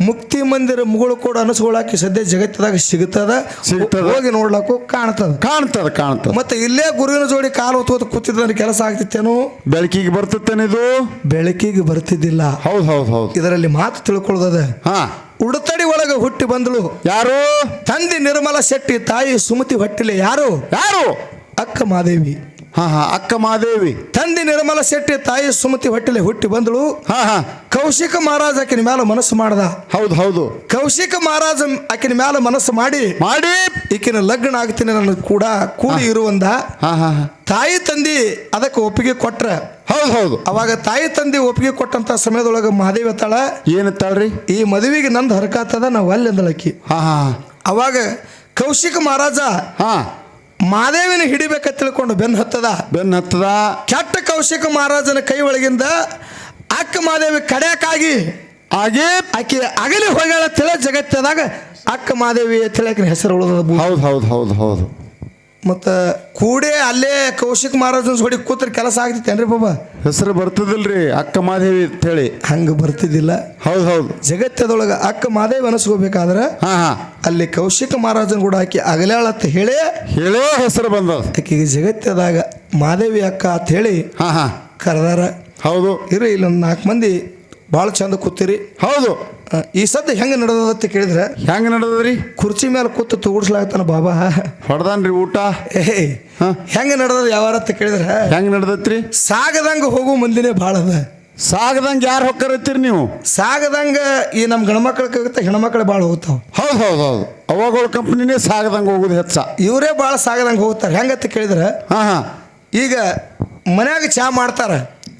A: ಮುಕ್ತಿ ಮಂದಿರ ಮುಗುಳು ಕೂಡ ಅನಸ್ಕೊಳಕ್ಕೆ ಸದ್ಯ ಜಗತ್ತದಾಗ ಸಿಗುತ್ತದ
B: ಸಿಗ್ತದ.
A: ಹೋಗಿ ನೋಡ್ಲಕ್ಕೂ ಕಾಣ್ತದ.
B: ಕಾಣ್ತದ ಕಾಣ್ತದ.
A: ಮತ್ತೆ ಇಲ್ಲೇ ಗುರುವಿನ ಜೋಡಿ ಕಾಲು ಹೊತ್ತು ಕೂತಿದ್ರೆ ಕೆಲಸ ಆಗ್ತಿತ್ತೇನು?
B: ಬೆಳಕಿಗೆ ಬರ್ತತೇನಿದು
A: ಬೆಳಕಿಗೆ ಬರ್ತಿದ್ದಿಲ್ಲ.
B: ಹೌದು ಹೌದು ಹೌದು.
A: ಇದರಲ್ಲಿ ಮಾತು ತಿಳ್ಕೊಳ್ಳೋದದ.
B: ಹಾ.
A: ಉಡುತಡಿ ಒಳಗೆ ಹುಟ್ಟಿ ಬಂದಳು.
B: ಯಾರು?
A: ತಂದೆ ನಿರ್ಮಲ ಶೆಟ್ಟಿ ತಾಯಿ ಸುಮತಿ ಹೊಟ್ಟಿಲೆ ಯಾರು?
B: ಯಾರು?
A: ಅಕ್ಕ ಮಾದೇವಿ.
B: ಹಾ ಹಾ ಅಕ್ಕ ಮಾದೇವಿ.
A: ತಂದೆ ನಿರ್ಮಲ ಶೆಟ್ಟಿ ತಾಯಿ ಸುಮತಿ ಹೊಟ್ಟೆಲೆ ಹುಟ್ಟಿ ಬಂದಳು.
B: ಹಾ ಹಾ.
A: ಕೌಶಿಕ ಮಹಾರಾಜ ಆಕಿನ ಮ್ಯಾಲ ಮನಸ್ಸು ಮಾಡ್ದ.
B: ಹೌದು ಹೌದು.
A: ಕೌಶಿಕ ಮಹಾರಾಜ ಆಕಿನ ಮ್ಯಾಲ ಮನಸ್ಸು ಮಾಡಿ.
B: ಮಾಡಿ.
A: ಈಕಿನ ಲಗ್ನ ಆಗ್ತೀನಿ ನನ್ನ ಕೂಡ ಕೂಡಿ ಇರುವಂದ.
B: ಹಾ ಹಾ ಹಾ.
A: ತಾಯಿ ತಂದಿ ಅದಕ್ಕೆ ಒಪ್ಪಿಗೆ ಕೊಟ್ರ.
B: ಹೌದು ಹೌದು.
A: ಅವಾಗ ತಾಯಿ ತಂದಿ ಒಪ್ಪಿಗೆ ಕೊಟ್ಟಂತ ಸಮಯದೊಳಗೆ ಮಹಾದೇವಿ ತಾಳ
B: ಏನತ್ತಾಳ್ರಿ
A: ಈ ಮದುವೆಗೆ ನಂದು ಹರಕಾತದ ನಾವು ಅಲ್ಲಿ ಅಂದಳಕಿ
B: ಹಾ ಹಾ.
A: ಅವಾಗ ಕೌಶಿಕ ಮಹಾರಾಜ
B: ಹಾ.
A: ಮಾದೇವಿನ ಹಿಡಿಬೇಕ ತಿಳ್ಕೊಂಡು ಬೆನ್ನು ಹತ್ತದ?
B: ಬೆನ್ನ ಹತ್ತದ.
A: ಕೆಟ್ಟ ಕೌಶಿಕ ಮಹಾರಾಜನ ಕೈ ಒಳಗಿಂದ ಅಕ್ಕ ಮಾದೇವಿ ಕಡ್ಯಾಕಾಗಿ
B: ಹಾಗೆ
A: ಆಕೆ ಅಗಲಿ ಹೋಗ್ಯಾಳ ತಿಳ ಜಗತ್ತದಾಗ ಅಕ್ಕ ಮಾದೇವಿ ತಿಳಕಿನ ಹೆಸರು ಉಳಿದ
B: ಹೌದು ಹೌದು ಹೌದು ಹೌದು.
A: ಮತ್ತು ಕೂಡೇ ಅಲ್ಲೇ ಕೌಶಿಕ್ ಮಹಾರಾಜನ ಹೊಡಿ ಕೂತ್ರ ಕೆಲಸ ಆಗ್ತಿತ್ತೇನ್ರಿ ಬಾಬಾ?
B: ಹೆಸರು ಬರ್ತದಿಲ್ರಿ ಅಕ್ಕ ಮಾದೇವಿ ಅಂತ ಹೇಳಿ.
A: ಹಂಗೆ ಬರ್ತಿದ್ದಿಲ್ಲ.
B: ಹೌದು ಹೌದು.
A: ಜಗತ್ತದೊಳಗೆ ಅಕ್ಕ ಮಾದೇವಿ ಅನಿಸ್ಕೋಬೇಕಾದ್ರೆ
B: ಹಾ ಹಾ.
A: ಅಲ್ಲಿ ಕೌಶಿಕ ಮಹಾರಾಜನ ಕೂಡ ಆಕೆ ಅಗಲ್ಯಾಳ ಅಂತ ಹೇಳಿ
B: ಹೇಳೇ ಹೆಸರು ಬಂದ
A: ಆಕೆಗೆ ಜಗತ್ತದಾಗ ಮಾದೇವಿ ಅಕ್ಕ ಅಂತ ಹೇಳಿ
B: ಹಾ ಹಾ.
A: ಕರೆದಾರ.
B: ಹೌದು.
A: ಇರಿ ಇಲ್ಲೊಂದು ನಾಲ್ಕು ಮಂದಿ ಭಾಳ ಚಂದ ಕೂತಿರಿ.
B: ಹೌದು.
A: ಈ ಸದ್ಯ ಹೆಂಗೆ ನಡೆದದ ಅಂತ ಕೇಳಿದ್ರೆ
B: ಹೆಂಗೆ ನಡೆದದ್ರಿ?
A: ಕುರ್ಚಿ ಮೇಲೆ ಕೂತು ತೂಗುಡ್ಸ್ಲಾಗತ್ತಾನ ಬಾಬಾ.
B: ಹೊಡ್ದಾನ್ರಿ ಊಟ.
A: ಏ ಹೆಂಗ ನಡೆದದ ಯಾವಾರ ಅಂತ ಕೇಳಿದ್ರೆ
B: ಹೆಂಗೆ ನಡೆದತ್ರಿ?
A: ಸಾಗದಂಗ ಹೋಗು ಮಂದಿನೇ ಭಾಳ ಅದ.
B: ಸಾಗದಂಗೆ ಯಾರು ಹೊಕ್ಕರತ್ತೀರಿ ನೀವು?
A: ಸಾಗದಂಗ ಈ ನಮ್ಮ ಗಂಡ್ಮಕ್ಳಿಗೆ ಹೆಣ್ಮಕ್ಳು ಭಾಳ ಹೋಗ್ತಾವ.
B: ಹೌದು ಹೌದು ಹೌದು. ಅವಾಗಳ ಕಂಪ್ನಿನೇ ಸಾಗದಂಗ ಹೋಗುದು ಹೆಚ್ಚ.
A: ಇವರೇ ಭಾಳ ಸಾಗದಂಗ ಹೋಗ್ತಾರೆ. ಹೆಂಗತ್ತ ಕೇಳಿದ್ರೆ
B: ಹಾ ಹಾ.
A: ಈಗ ಮನ್ಯಾಗ ಚಾ ಮಾಡ್ತಾರ.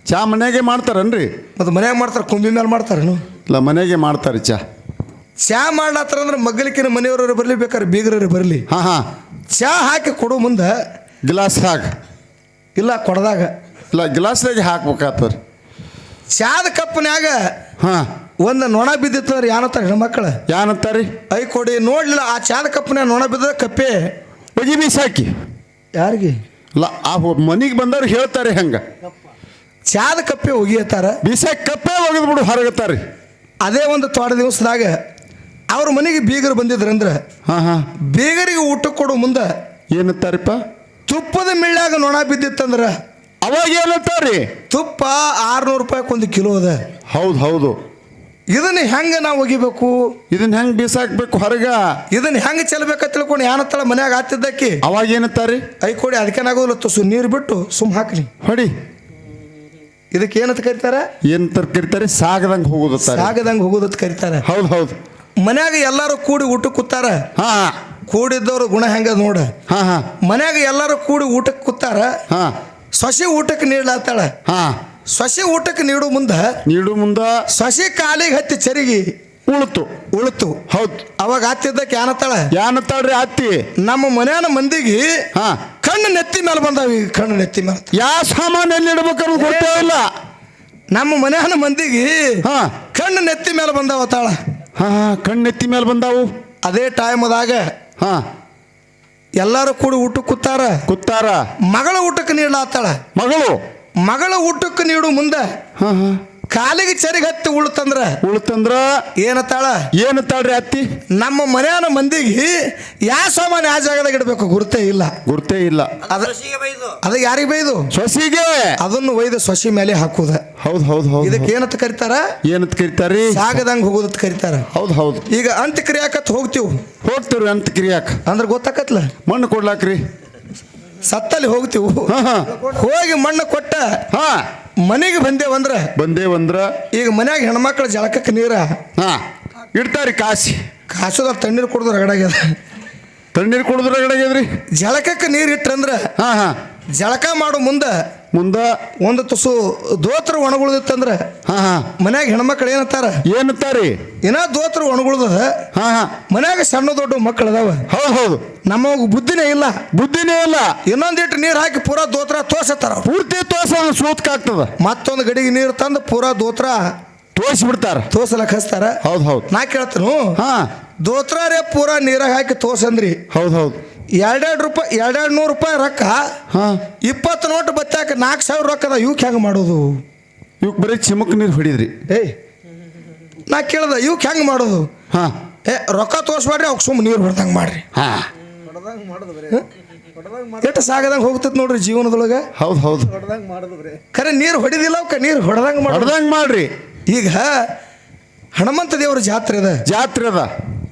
B: ಚಾ ಮನೆಗೆ ಮಾಡ್ತಾರನ್ರಿ?
A: ಮತ್ತು ಮನ್ಯಾಗ ಮಾಡ್ತಾರೆ ಕುಂಬಿ ಮೇಲೆ ಮಾಡ್ತಾರೇನು?
B: ಇಲ್ಲ ಮನೆಗೆ ಮಾಡ್ತಾರೆ ಚಾ.
A: ಚಾ ಮಾಡ್ಲತ್ತಾರ ಅಂದ್ರೆ ಮಗ್ಗಲಿಕ್ಕಿನ ಮನೆಯವ್ರವ್ರು ಬರಲಿ ಬೇಕಾದ್ರೆ ಬೀಗರವ್ರು ಬರಲಿ.
B: ಹಾ ಹಾ.
A: ಚಾ ಹಾಕಿ ಕೊಡು ಮುಂದೆ.
B: ಗ್ಲಾಸ್ ಹಾಕ್.
A: ಇಲ್ಲ ಕೊಡದಾಗ.
B: ಇಲ್ಲ ಗ್ಲಾಸ್ದಾಗೆ ಹಾಕ್ಬೇಕಾತವ್ರಿ
A: ಚಾದ ಕಪ್ಪನ್ಯಾಗ
B: ಹಾಂ.
A: ಒಂದು ನೊಣ ಬಿದ್ದಿತ್ತಂದ್ರೆ ಏನಂತಾರೆ ಹೆಣ್ಮಕ್ಳು?
B: ಯಾನತ್ತಾರಿ
A: ಐ ಕೊಡಿ ನೋಡ್ಲಿಲ್ಲ ಆ ಚಾದ ಕಪ್ಪನ್ಯಾಗ ನೊಣ ಬಿದ್ದ ಕಪ್ಪೆ.
B: ಒಗಿ ಬೀಸಾಕಿ
A: ಯಾರಿಗೆ?
B: ಇಲ್ಲ ಆ ಮನೆಗೆ ಬಂದವ್ರು ಹೇಳ್ತಾರೆ ಹೆಂಗ.
A: ಚಾದ ಕಪ್ಪೆ ಒಗಿಯತ್ತಾರ.
B: ಬೀಸಾಕಿ ಕಪ್ಪೆ ಒಗೆದ್ಬಿಡು ಹೊರಗತ್ತಾರಿ
A: ಅದೇ ಒಂದು ತೋಟ ದಿವಸದಾಗ ಅವ್ರ ಮನೆಗೆ ಬೀಗರು ಬಂದಿದ್ರಂದ್ರೆ
B: ಹಾ ಹಾ.
A: ಬೀಗರಿಗೆ ಊಟ ಕೊಡೋ ಮುಂದೆ
B: ಏನಂತಾರಪ್ಪ?
A: ತುಪ್ಪದ ಮಿಳ್ಳಾಗ ನೊಣ ಬಿದ್ದಿತ್ತಂದ್ರೆ
B: ಅವಾಗ ಏನಂತಾರಿ
A: ತುಪ್ಪ ಆರ್ನೂರು ರೂಪಾಯಿಗೆ ಒಂದು ಕಿಲೋ ಅದ.
B: ಹೌದು ಹೌದು.
A: ಇದನ್ನ ಹೆಂಗೆ ನಾವು ಒಗಿಬೇಕು?
B: ಇದನ್ನ ಹೆಂಗ್ ಬೀಸಾಕ್ಬೇಕು ಹೊರಗ?
A: ಇದನ್ನ ಹೆಂಗೆ ಚೆಲ್ಬೇಕ ತಿಳ್ಕೊಂಡು ಯಾನತ್ತಳ ಮನ್ಯಾಗ ಆತಿದ್ದಕ್ಕಿ?
B: ಅವಾಗ ಏನತ್ತಾರಿ
A: ಐ ಕೊಡಿ ಅದಕ್ಕೇನಾಗೋದಿಲ್ಲ ತುಸು ನೀರು ಬಿಟ್ಟು ಸುಮ್ ಹಾಕ್ಲಿ
B: ಹೊಡಿ.
A: ಇದಕ್ಕೆ ಏನಂತ ಕರಿತಾರೆ?
B: ಏನಂತ ಕರಿತಾರೆ? ಸಾಗದಂಗೆ ಹೋಗುದ
A: ಸಾಗದಂಗೆ ಹೋಗೋದತ್ ಕರಿತಾರೆ.
B: ಹೌದು ಹೌದು.
A: ಮನ್ಯಾಗ ಎಲ್ಲಾರು ಕೂಡಿ ಊಟ ಕೂತಾರ?
B: ಹಾ
A: ಕೂಡಿದ್ದವ್ರ ಗುಣ ಹೆಂಗ ನೋಡ.
B: ಹಾ ಹಾ.
A: ಮನ್ಯಾಗ ಎಲ್ಲರೂ ಕೂಡಿ ಊಟಕ್ಕೆ ಕೂತಾರ?
B: ಹಾ.
A: ಸೊಸೆ ಊಟಕ್ಕೆ ನೀಡ್ಲಾತಾಳ?
B: ಹಾ.
A: ಸೊಸೆ ಊಟಕ್ಕೆ ನೀಡು ಮುಂದ
B: ನೀಡು ಮುಂದ
A: ಸೊಸೆ ಕಾಲಿಗೆ ಹತ್ತಿ ಚರಿಗಿ
B: ಉಳಿತು.
A: ಉಳ್ತು.
B: ಹೌದು.
A: ಅವಾಗ ಆತಿದ್ದಕ್ಕೆ ಏನತ್ತಾಳ
B: ರೀ ಅತ್ತಿ
A: ನಮ್ಮ ಮನೆಯನ ಮಂದಿಗೆ
B: ಹಾ.
A: ಕಣ್ಣು ನೆತ್ತಿ ಮೇಲೆ ಬಂದಾವ ಈಗ ಕಣ್ಣು ನೆತ್ತಿ ಮೇಲೆ
B: ಯಾವ ಸಾಮಾನು ಎಲ್ಲಿ ಇಡ್ಬೇಕನ್ನೋದು ಗೊತ್ತೇ ಇಲ್ಲ.
A: ನಮ್ಮ ಮನೆಯನ ಮಂದಿಗೆ
B: ಹಾ.
A: ಕಣ್ಣು ನೆತ್ತಿ ಮೇಲೆ ಬಂದಾವ ತಾಳ
B: ಹಾ ಕಣ್ಣು ನೆತ್ತಿ ಮೇಲೆ ಬಂದಾವು.
A: ಅದೇ ಟೈಮ್ದಾಗ
B: ಹ.
A: ಎಲ್ಲರೂ ಕೂಡಿ ಊಟಕ್ಕೆ ಕೂತಾರ.
B: ಕುತ್ತಾರ
A: ಮಗಳ ಊಟಕ್ಕೆ ನೀಡ್ಲಾತಾಳ
B: ಮಗಳು?
A: ಮಗಳ ಊಟಕ್ಕೆ ನೀಡು ಮುಂದೆ.
B: ಹಾ ಹಾ.
A: ಕಾಲಿಗೆ ಚರಿಗತ್ತಿ ಉಳ್ತಂದ್ರ
B: ಉಳ್ತಂದ್ರ
A: ಏನತ್ತಾಳ?
B: ರೀ ಅತ್ತಿ
A: ನಮ್ಮ ಮನೆಯನ ಮಂದಿಗೆ ಯಾವ ಸಾಮಾನು ಆ ಜಾಗದಾಗ ಇಡಬೇಕು ಗುರುತೇ ಇಲ್ಲ.
B: ಗುರ್ತೇ ಇಲ್ಲ.
A: ಅದ ಅದ ಯಾರಿಗೆ ಬೈದು?
B: ಸೊಸಿಗೆ?
A: ಅದನ್ನು ಒಯ್ದು ಸೊಸಿ ಮೇಲೆ ಹಾಕುದ.
B: ಹೌದು ಹೌದು ಹೌದು
A: ಇದಕ್ಕೆ ಏನಂತ ಕರಿತಾರ?
B: ಏನಂತ ಕರಿತಾರಿ?
A: ಸಾಗದಂಗ ಹೋಗೋದತ್ ಕರಿತಾರ.
B: ಹೌದು ಹೌದು.
A: ಈಗ ಅಂತ್ಯಕ್ರಿಯಾಕತ್ ಹೋಗ್ತೀವಿ.
B: ಹೋಗ್ತೀವ್ರಿ ಅಂತ ಕಿರಿಯಾಕ
A: ಅಂದ್ರೆ ಗೊತ್ತಾಕತ್ಲ?
B: ಮಣ್ಣು ಕೊಡ್ಲಾಕ್ರಿ.
A: ಸತ್ತಲ್ಲಿ ಹೋಗ್ತೀವಿ. ಹೋಗಿ ಮಣ್ಣು ಕೊಟ್ಟ
B: ಹಾ.
A: ಮನೆಗೆ ಬಂದೇವಂದ್ರ
B: ಬಂದೇವಂದ್ರ
A: ಈಗ ಮನ್ಯಾಗ ಹೆಣ್ಮಕ್ಳ ಜಳಕಕ್ಕೆ ನೀರ.
B: ಹಾ. ಇಡ್ತಾರಿ ಕಾಸಿ.
A: ಕಾಸದ ತಣ್ಣೀರು ಕುಡಿದ್ರೆ ರಗಡಾಗ್ಯದ
B: ತಣ್ಣೀರು ಕುಡಿದ್ರ ಗಡಗ್ಯದ್ರಿ
A: ಜಳಕಕ್ಕೆ ನೀರು ಇಟ್ರಂದ್ರ
B: ಹಾ ಹಾ.
A: ಜಳಕ ಮಾಡೋ ಮುಂದೆ
B: ಮುಂದ
A: ಒಂದು ತುಸು ದೋತ್ರ ಒಣಗುಳ್ದಿತ್ತಂದ್ರ
B: ಹಾ ಹಾ.
A: ಮನ್ಯಾಗ ಹೆಣ್ಮಕ್ಳು ಏನಂತಾರ?
B: ಏನಂತಾರಿ?
A: ಏನ ದೋತ್ರ ಒಣಗುಳ್ದದ?
B: ಹಾ ಹಾ.
A: ಮನ್ಯಾಗ ಸಣ್ಣ ದೊಡ್ಡ ಮಕ್ಕಳು ಅದಾವ.
B: ಹೌದು ಹೌದು.
A: ನಮಗ ಬುದ್ಧಿನೇ ಇಲ್ಲ.
B: ಬುದ್ಧಿನೇ ಇಲ್ಲ.
A: ಇನ್ನೊಂದಿಟ್ಟು ನೀರು ಹಾಕಿ ಪೂರಾ ದೋತ್ರ ತೋಸತ್ತಾರ
B: ಪೂರ್ತಿ ತೋಸ ಸೂತ್ಕಾಗ್ತದ
A: ಮತ್ತೊಂದು ಗಡಿಗೆ ನೀರು ತಂದು ಪೂರಾ ದೋತ್ರ
B: ತೋರಿಸ್ಬಿಡ್ತಾರ.
A: ತೋಸಲಕ್ ಹಚ್ತಾರ.
B: ಹೌದು ಹೌದು.
A: ನಾ ಕೇಳ್ತನು
B: ಹಾ.
A: ದೋತ್ರಾರೇ ಪೂರಾ ನೀರಾಗ ಹಾಕಿ ತೋಸಂದ್ರಿ
B: ಹೌದು ಹೌದು.
A: ಎರಡೆರಡು ರೂಪಾಯಿ ಎರಡೆರಡು ನೂರು ರೂಪಾಯಿ ರೊಕ್ಕ
B: ಹಾ.
A: ಇಪ್ಪತ್ತು ನೋಟ್ ಬತ್ತಾಕ ನಾಲ್ಕು ಸಾವಿರ ರೊಕ್ಕದ ಇವಕ್ಕೆ ಹೆಂಗೆ ಮಾಡೋದು?
B: ಇವಕ್ಕೆ ಬರೀ ಚಿಮಕ್ ನೀರು ಹೊಡಿದ್ರಿ.
A: ಏಯ್ ನಾ ಕೇಳ್ದೆ ಇವಕ್ಕೆ ಹೆಂಗೆ ಮಾಡೋದು?
B: ಹಾಂ.
A: ಏ ರೊಕ್ಕ ತೋರಿಸ್ಬೇಡ್ರಿ ಅವ್ಕೆ ಸುಮ್ಮನೆ ನೀರು ಹೊಡ್ದಂಗೆ ಮಾಡ್ರಿ.
B: ಹಾಂ.
A: ಎಷ್ಟು ಸಾಗದಂಗೆ ಹೋಗ್ತೈತೆ ನೋಡ್ರಿ ಜೀವನದೊಳಗೆ?
B: ಹೌದು ಹೌದು.
A: ಖರೆ ನೀರು ಹೊಡಿದಿಲ್ಲ ಅವಕ್ಕೆ ನೀರು ಹೊಡೆದಂಗೆ ಮಾಡೋದು.
B: ಹೊಡ್ದಂಗ್ ಮಾಡ್ರಿ.
A: ಈಗ ಹನುಮಂತ ದೇವ್ರ ಜಾತ್ರೆ ಅದ.
B: ಜಾತ್ರೆ ಅದ.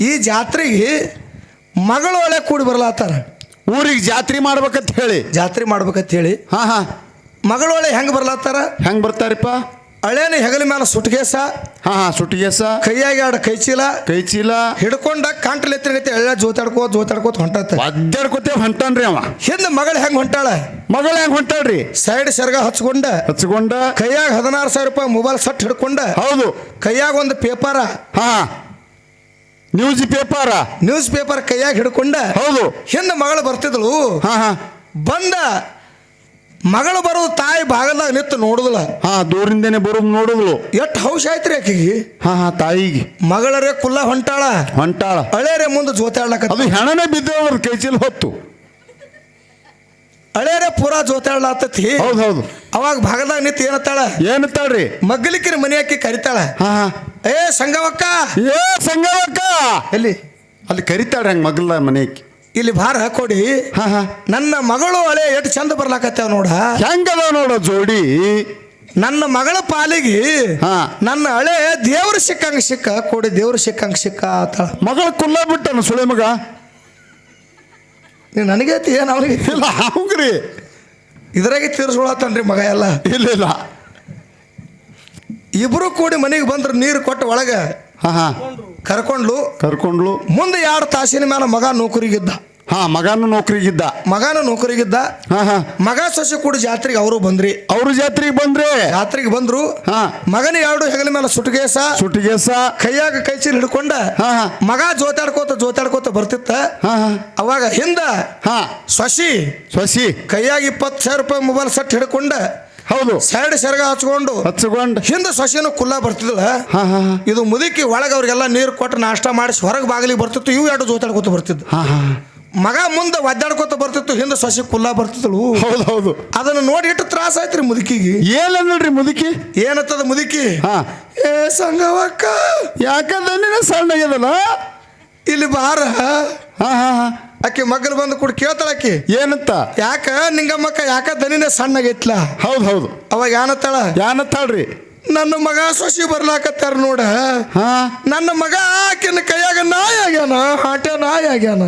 A: ಈ ಜಾತ್ರೆಗೆ ಮಗಳು ಒಳ್ಳೆ ಕೂಡಿ ಬರ್ಲಾತಾರ
B: ಊರಿಗೆ ಜಾತ್ರೆ ಮಾಡ್ಬೇಕಂತ ಹೇಳಿ.
A: ಜಾತ್ರೆ ಮಾಡ್ಬೇಕಂತ ಹೇಳಿ.
B: ಹಾ ಹಾ.
A: ಮಗಳು ಒಳಗೆ ಹೆಂಗೆ ಬರ್ಲಾತಾರ
B: ಹೆಂಗ್ ಬರ್ತಾರಪ್ಪ?
A: ಅಳೇನ ಹೆಗಲ ಮೇಲೆ ಸುಟ್ಗೇಸ
B: ಹಾ ಹಾ ಸುಟ್ಟಿಗೆಸ
A: ಕೈಯಾಗ ಎರಡು ಕೈ ಚೀಲ
B: ಕೈ ಚೀಲ
A: ಹಿಡ್ಕೊಂಡ ಕಂಟ್ಲ ಎತ್ತಿರಗತ್ತೆ ಎಳ್ಳ ಜೋತಾಡ್ಕೋತ ಜೋತಾಡ್ಕೋತ ಹೊಂಟತ್ತ
B: ಒದ್ದಾಡ್ಕೊತೇ ಹೊಂಟಾನ್ರಿ ಅವ.
A: ಹಿಂದ ಮಗಳು ಹೆಂಗ್ ಹೊಂಟಾಳ?
B: ಮಗಳ ಹೆಂಗ್ ಹೊಂಟಾಳ್ರಿ?
A: ಸೈಡ್ ಸರ್ಗ ಹಚ್ಕೊಂಡ
B: ಹಚ್ಕೊಂಡ.
A: ಕೈಯಾಗ ಹದಿನಾರು ಸಾವಿರ ರೂಪಾಯಿ ಮೊಬೈಲ್ ಸಟ್ ಹಿಡ್ಕೊಂಡ
B: ಹೌದು.
A: ಕೈಯಾಗ ಒಂದು ಪೇಪರ
B: ಹಾ. ನ್ಯೂಸ್ ಪೇಪರ್
A: ನ್ಯೂಸ್ ಪೇಪರ್ ಕೈಯಾಗಿ ಹಿಡ್ಕೊಂಡ
B: ಹೌದು.
A: ಹೆಣ್ಣು ಮಗಳು ಬರ್ತಿದ್ಳು
B: ಹಾ ಹಾ.
A: ಬಂದ ಮಗಳು ಬರೋದು ತಾಯಿ ಭಾಗದಾಗ ನಿಂತು ನೋಡುದಿಲ್ಲ.
B: ಹಾ ದೂರಿಂದೇನೆ ಬರೋದು ನೋಡಿದ್ಲು
A: ಎಷ್ಟು ಹೌಸ್ ಆಯ್ತ್ರಿ ಆಕಿಗೆ?
B: ಹಾ ಹಾ ತಾಯಿಗೆ.
A: ಮಗಳರೇ ಕುಲ್ಲ ಹೊಂಟಾಳ.
B: ಹೊಂಟಾಳ.
A: ಹಳೇರೆ ಮುಂದೆ ಜೋತಾಡ್ಲಕ್ಕ
B: ಅದು ಹೆಣನೇ ಬಿದ್ದವ್ರ ಕೈಚಿಲ್ ಚೀಲ ಹೊತ್ತು.
A: ಹಳೇರೆ ಪೂರಾ ಜೋತಾಡ್ಲಾತತಿ
B: ಹೌದು ಹೌದು.
A: ಅವಾಗ ಭಾಗದಾಗ ನಿಂತು ಏನತ್ತಾಳ?
B: ಏನತ್ತಾಳ್ರಿ?
A: ಮಗ್ಗಲಿಕ್ಕಿನ ಮನೆ ಹಾಕಿ ಕರಿತಾಳ.
B: ಹಾ ಹಾ.
A: ಏ ಸಂಗವಕ್ಕ!
B: ಏ ಸಂಗವಕ್ಕ!
A: ಎಲ್ಲಿ?
B: ಅಲ್ಲಿ ಕರಿತಾಳ ಹಂಗ ಮಗ್ಲ ಮನೆಗೆ
A: ಇಲ್ಲಿ ಭಾರ ಕೊಡಿ
B: ಹಾ ಹಾ.
A: ನನ್ನ ಮಗಳು ಅಳೆ ಎಷ್ಟು ಚಂದ ಬರ್ಲಾಕತ್ತೇವ ನೋಡ.
B: ಹೆಂಗದ ನೋಡ ಜೋಡಿ?
A: ನನ್ನ ಮಗಳ ಪಾಲಿಗೆ
B: ಹಾ.
A: ನನ್ನ ಹಳೆ ದೇವ್ರ ಸಿಕ್ಕಂಗ ಸಿಕ್ಕ ಕೊಡಿ ದೇವ್ರ ಸಿಕ್ಕಂಗ ಸಿಕ್ಕ ಆತ
B: ಮಗಳ ಕುಲ್ಲ ಬಿಟ್ಟನು ಸುಳೆ ಮಗ?
A: ನೀ ನನಗೆ ಐತಿ ಏನು ಅವ್ರಿಗೆ?
B: ಇಲ್ಲ ಹೌಗ್ರಿ
A: ಇದ್ರಾಗೆ ತೀರ್ಸ್ಕೊಳತ್ತನ್ರಿ ಮಗ ಎಲ್ಲ.
B: ಇಲ್ಲ ಇಲ್ಲ.
A: ಇಬ್ರು ಕೂಡಿ ಮನೆಗೆ ಬಂದ್ರು ನೀರು ಕೊಟ್ಟು ಒಳಗೆ
B: ಹಾ ಹಾ.
A: ಕರ್ಕೊಂಡ್ಲು.
B: ಕರ್ಕೊಂಡ್ಲು.
A: ಮುಂದೆ ಎರಡು ತಾಸಿನ ಮೇಲೆ ಮಗ ನೌಕರಿಗಿದ್ದ
B: ಹಾ ಮಗನು ನೌಕರಿಗಿದ್ದ.
A: ಮಗನ ನೌಕರಿಗಿದ್ದ.
B: ಹಾ ಹಾ.
A: ಮಗ ಸೊಸೆ ಕೂಡ ಜಾತ್ರೆಗೆ ಅವರು ಬಂದ್ರಿ.
B: ಅವರು ಜಾತ್ರೆಗೆ ಬಂದ್ರೆ?
A: ಜಾತ್ರೆಗೆ ಬಂದ್ರು.
B: ಹಾ.
A: ಮಗನ ಎರಡು ಹೆಗಲ ಮೇಲೆ ಸುಟ್ಗೇಸ.
B: ಸುಟ್ಟಿಗೆಸ
A: ಕೈಯಾಗ ಕೈ ಚೀಲ ಹಿಡ್ಕೊಂಡ.
B: ಹಾ ಹಾ.
A: ಮಗ ಜೋತಾಡ್ಕೋತ ಜೋತಾಡ್ಕೋತ ಬರ್ತಿತ್ತ.
B: ಹಾ ಹಾ.
A: ಅವಾಗ ಹಿಂದ
B: ಹಾ.
A: ಸೊಸಿ.
B: ಸೊಸಿ.
A: ಕೈಯಾಗ ಇಪ್ಪತ್ತು ಸಾವಿರ ರೂಪಾಯಿ ಮೊಬೈಲ್ ಸೆಟ್ ಹಿಡ್ಕೊಂಡ.
B: ಹೌದು.
A: ಸೈಡ್ ಸೆರಗ ಹಚ್ಕೊಂಡು
B: ಹಚ್ಕೊಂಡು.
A: ಹಿಂದೆ ಸೊಸಿನೂ ಕುಲ್ಲ ಬರ್ತಿದ್ಲ
B: ಹಾ ಹಾ ಹಾ.
A: ಇದು ಮುದುಕಿ ಒಳಗೆ ಅವ್ರಿಗೆಲ್ಲ ನೀರು ಕೊಟ್ಟು ನಾಷ್ಟ ಮಾಡಿಸಿ ಹೊರಗೆ ಬಾಗಿಲಿಗೆ ಬರ್ತಿತ್ತು. ಇವು ಎರಡು ಜೋತಾಡ್ಕೋತ ಬರ್ತಿದ್ದು
B: ಹಾ ಹಾ.
A: ಮಗ ಮುಂದೆ ಒದ್ದಾಡ್ಕೋತ ಬರ್ತಿತ್ತು ಹಿಂದೆ ಸೊಸಿ ಕುಲ್ಲ ಬರ್ತಿದ್ಳು
B: ಹೌದು ಹೌದು.
A: ಅದನ್ನ ನೋಡಿ ಇಟ್ಟು ತ್ರಾಸ ಆಯ್ತ್ರಿ ಮುದುಕಿಗೆ.
B: ಏನಂದ್ರಿ ಮುದುಕಿ?
A: ಏನತ್ತದ ಮುದುಕಿ?
B: ಹಾ.
A: ಏ ಸಂಗವಕ್ಕ.
B: ಯಾಕಂದ್ರೆ ನೀನು ಸಣ್ಣಗ್ಯದಲ್ಲ
A: ಇಲ್ಲಿ ಬಾರ.
B: ಹಾ ಹಾ ಹಾ.
A: ಆಕೆ ಮಗಲ್ ಬಂದು ಕೂಡ ಆಕೆ.
B: ಏನಂತ?
A: ಯಾಕ ನಿಂಗಮ್ಮಕ್ಕ ಯಾಕ ದನಿನ ಸಣ್ಣಗೈತ್ಲ?
B: ಹೌದು ಹೌದು.
A: ಅವಾಗ ಏನತ್ತಾಳ
B: ಏನತ್ತಾಳ್ರಿ
A: ನನ್ನ ಮಗ ಸೊಸಿ ಬರ್ಲಾಕತ್ತಾರ ನೋಡ.
B: ಹಾ.
A: ನನ್ನ ಮಗ ಆಕಿನ ಕೈಯಾಗ ನಾಯಿ ಆಗ್ಯಾನ ಹಾಟ್ಯ ನಾಯಿ ಆಗ್ಯಾನ.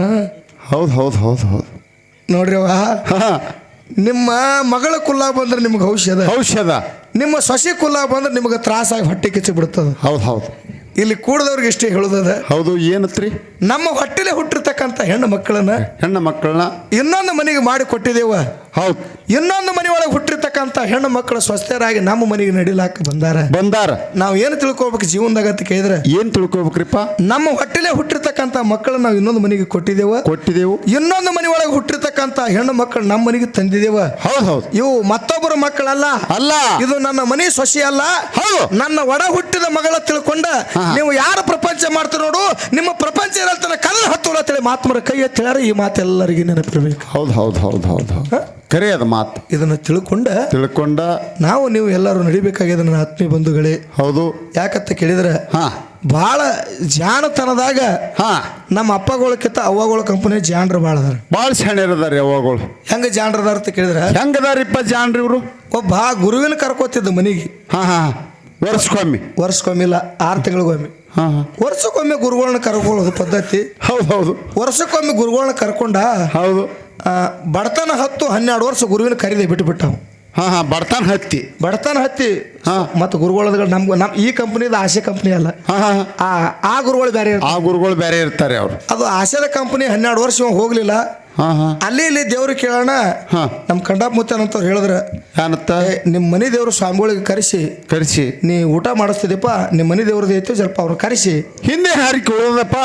B: ಹೌದು ಹೌದು ಹೌದು ಹೌದು.
A: ನೋಡ್ರಿ ಅವ ನಿಮ್ಮ ಮಗಳ ಕುಲ್ಲ ಬಂದ್ರೆ ನಿಮ್ಗೆ ಔಷಧ.
B: ಔಷಧ.
A: ನಿಮ್ಮ ಸೊಸಿ ಕುಲ್ಲ ಬಂದ್ರೆ ನಿಮ್ಗೆ ತ್ರಾಸಾಗಿ ಹೊಟ್ಟೆ ಕಿಚ್ಚಿ ಬಿಡ್ತದ.
B: ಹೌದು ಹೌದು.
A: ಇಲ್ಲಿ ಕೂಡದವ್ರಿಗೆ ಇಷ್ಟೇ ಹೇಳುದದ.
B: ಹೌದು ಏನತ್ರಿ?
A: ನಮ್ಮ ಹೊಟ್ಟೆಲೆ ಹುಟ್ಟಿರ್ತಕ್ಕಂಥ ಹೆಣ್ಣು ಮಕ್ಕಳನ್ನ
B: ಹೆಣ್ಣು ಮಕ್ಕಳನ್ನ
A: ಇನ್ನೊಂದು ಮನೆಗೆ ಮಾಡಿ ಕೊಟ್ಟಿದ್ದೇವ.
B: ಹೌದು.
A: ಇನ್ನೊಂದು ಮನೆ ಒಳಗೆ ಹುಟ್ಟಿರ್ತಕ್ಕಂಥ ಹೆಣ್ಣು ಮಕ್ಕಳು ಸ್ವಸ್ಥರಾಗಿ ನಮ್ಮ ಮನೆಗೆ ನಡಿಲಾಕ ಬಂದಾರ?
B: ಬಂದಾರ.
A: ನಾವು ಏನು ತಿಳ್ಕೊಬೇಕು ಜೀವನದಾಗ ಅಂತ ಕೇಳಿದ್ರೆ?
B: ಏನ್ ತಿಳ್ಕೊಬೇಕ್ರಿಪ್ಪ?
A: ನಮ್ಮ ಹೊಟ್ಟೆಲೆ ಹುಟ್ಟಿರ್ತಕ್ಕಂಥ ಮಕ್ಕಳು ನಾವು ಇನ್ನೊಂದು ಮನೆಗೆ ಕೊಟ್ಟಿದ್ದೇವೆ?
B: ಕೊಟ್ಟಿದೆವು
A: ಇನ್ನೊಂದು ಮನೆ ಒಳಗೆ ಹುಟ್ಟಿರ್ತಕ್ಕಂಥ ಹೆಣ್ಣು ಮಕ್ಕಳು ನಮ್ಮ ಮನೆಗೆ ತಂದಿದ್ದೇವ?
B: ಹೌದು ಹೌದು.
A: ಇವು ಮತ್ತೊಬ್ಬರು ಮಕ್ಕಳಲ್ಲ.
B: ಅಲ್ಲ.
A: ಇದು ನನ್ನ ಮನೆ ಸೊಸಿ ಅಲ್ಲ.
B: ಹೌದು.
A: ನನ್ನ ಒಡ ಹುಟ್ಟಿದ ಮಗಳ ತಿಳ್ಕೊಂಡ ನೀವು ಯಾರು ಪ್ರಪಂಚ ಮಾಡ್ತೀರ ನೋಡು? ನಿಮ್ಮ ಪ್ರಪಂಚ ಇರಲ್ತನ ಕಲ್ಲು ಹತ್ತು ಅಂತೇಳಿ ಮಾತ್ಮರ ಕೈ ಎತ್ತಿಳಾರ ಈ ಮಾತೆಲ್ಲರಿಗೆ ನೆನಪಿರ್ಬೇಕು.
B: ಹೌದು ಹೌದು ಹೌದು ಹೌದು ಹೌದು. ಕರೆ ಅದ ಮಾತು.
A: ಇದನ್ನ ತಿಳ್ಕೊಂಡ
B: ತಿಳ್ಕೊಂಡ
A: ನಾವು ನೀವು ಎಲ್ಲರೂ ನಡಿಬೇಕಾಗಿದೆ ನನ್ನ ಆತ್ಮೀಯ ಬಂಧುಗಳೇ.
B: ಹೌದು.
A: ಯಾಕಂತ ಕೇಳಿದ್ರೆ
B: ಹಾ.
A: ಬಹಳ ಜಾಣತನದಾಗ
B: ಹಾ.
A: ನಮ್ಮ ಅಪ್ಪಗಳಕ್ಕಿಂತ ಅವ್ವಗಳ ಕಂಪನಿ ಜಾಣರು ಭಾಳ ಅದಾರ.
B: ಭಾಳ ಶಾಣ್ಯರದಾರ ಅವ್ವಗಳು.
A: ಹೆಂಗ ಜಾಣರದಾರ ಅಂತ ಕೇಳಿದ್ರೆ?
B: ಹೆಂಗದಾರಿಪ್ಪ ಜಾಣ್ರಿ ಇವರು?
A: ಒಬ್ಬ ಗುರುವಿನ ಕರ್ಕೋತಿದ್ದ ಮನೆಗೆ.
B: ಹಾ ಹಾ ವರ್ಷಕ್ಕೊಮ್ಮೆ.
A: ವರ್ಷಕ್ಕೊಮ್ಮಿಲ್ಲ ಆರು ತಿಂಗಳಿಗೊಮ್ಮೆ.
B: ಹಾ ಹಾ.
A: ವರ್ಷಕ್ಕೊಮ್ಮೆ ಗುರುಗಳನ್ನ ಕರ್ಕೊಳ್ಳೋದು ಪದ್ಧತಿ.
B: ಹೌದು ಹೌದು.
A: ವರ್ಷಕ್ಕೊಮ್ಮೆ ಗುರುಗಳನ್ನ ಕರ್ಕೊಂಡ
B: ಹೌದು.
A: ಬಡತನ ಹತ್ತು ಹನ್ನೆರಡು ವರ್ಷ ಗುರುವಿನ ಕರೀದೆ ಬಿಟ್ಟು
B: ಹಾಂ ಹಾಂ ಬಡತನ ಹತ್ತಿ.
A: ಬಡತನ ಹತ್ತಿ
B: ಹಾಂ.
A: ಮತ್ತು ಗುರುಗಳದ್ಗಳು ನಮ್ಗೆ ನಮ್ಮ ಈ ಕಂಪ್ನಿದ ಆಸೆ ಕಂಪ್ನಿ ಅಲ್ಲ.
B: ಹಾಂ.
A: ಆ ಆ ಗುರುಗಳು ಬೇರೆ
B: ಆ ಗುರುಗಳು ಬೇರೆ ಇರ್ತಾರೆ ಅವರು.
A: ಅದು ಆಸೆದ ಕಂಪ್ನಿ ಹನ್ನೆರಡು ವರ್ಷ ಹೋಗಲಿಲ್ಲ. ಅಲ್ಲಿ ಇಲ್ಲಿ ದೇವ್ರಿಗೆ ಕೇಳೋಣ.
B: ಹಾ.
A: ನಮ್ಮ ಕಂಡಾಪ್ ಮುತ್ತನಂತವ್ರು ಹೇಳಿದ್ರ.
B: ಏನತ್ತ
A: "ಏ, ನಿಮ್ಮ ಮನೆ ದೇವ್ರು ಸ್ವಾಮಿಗಳಿಗೆ ಕರೆಸಿ.
B: ಕರೆಸಿ.
A: ನೀ ಊಟ ಮಾಡಿಸ್ತಿದ್ದೀಪ್ಪ ನಿಮ್ಮ ಮನೆ ದೇವ್ರದ್ದು ಐತಿ ಸ್ವಲ್ಪ ಅವ್ರನ್ನ ಕರೆಸಿ.
B: ಹಿಂದೆ ಹಾರಿ ಕೇಳೋದಪ್ಪ.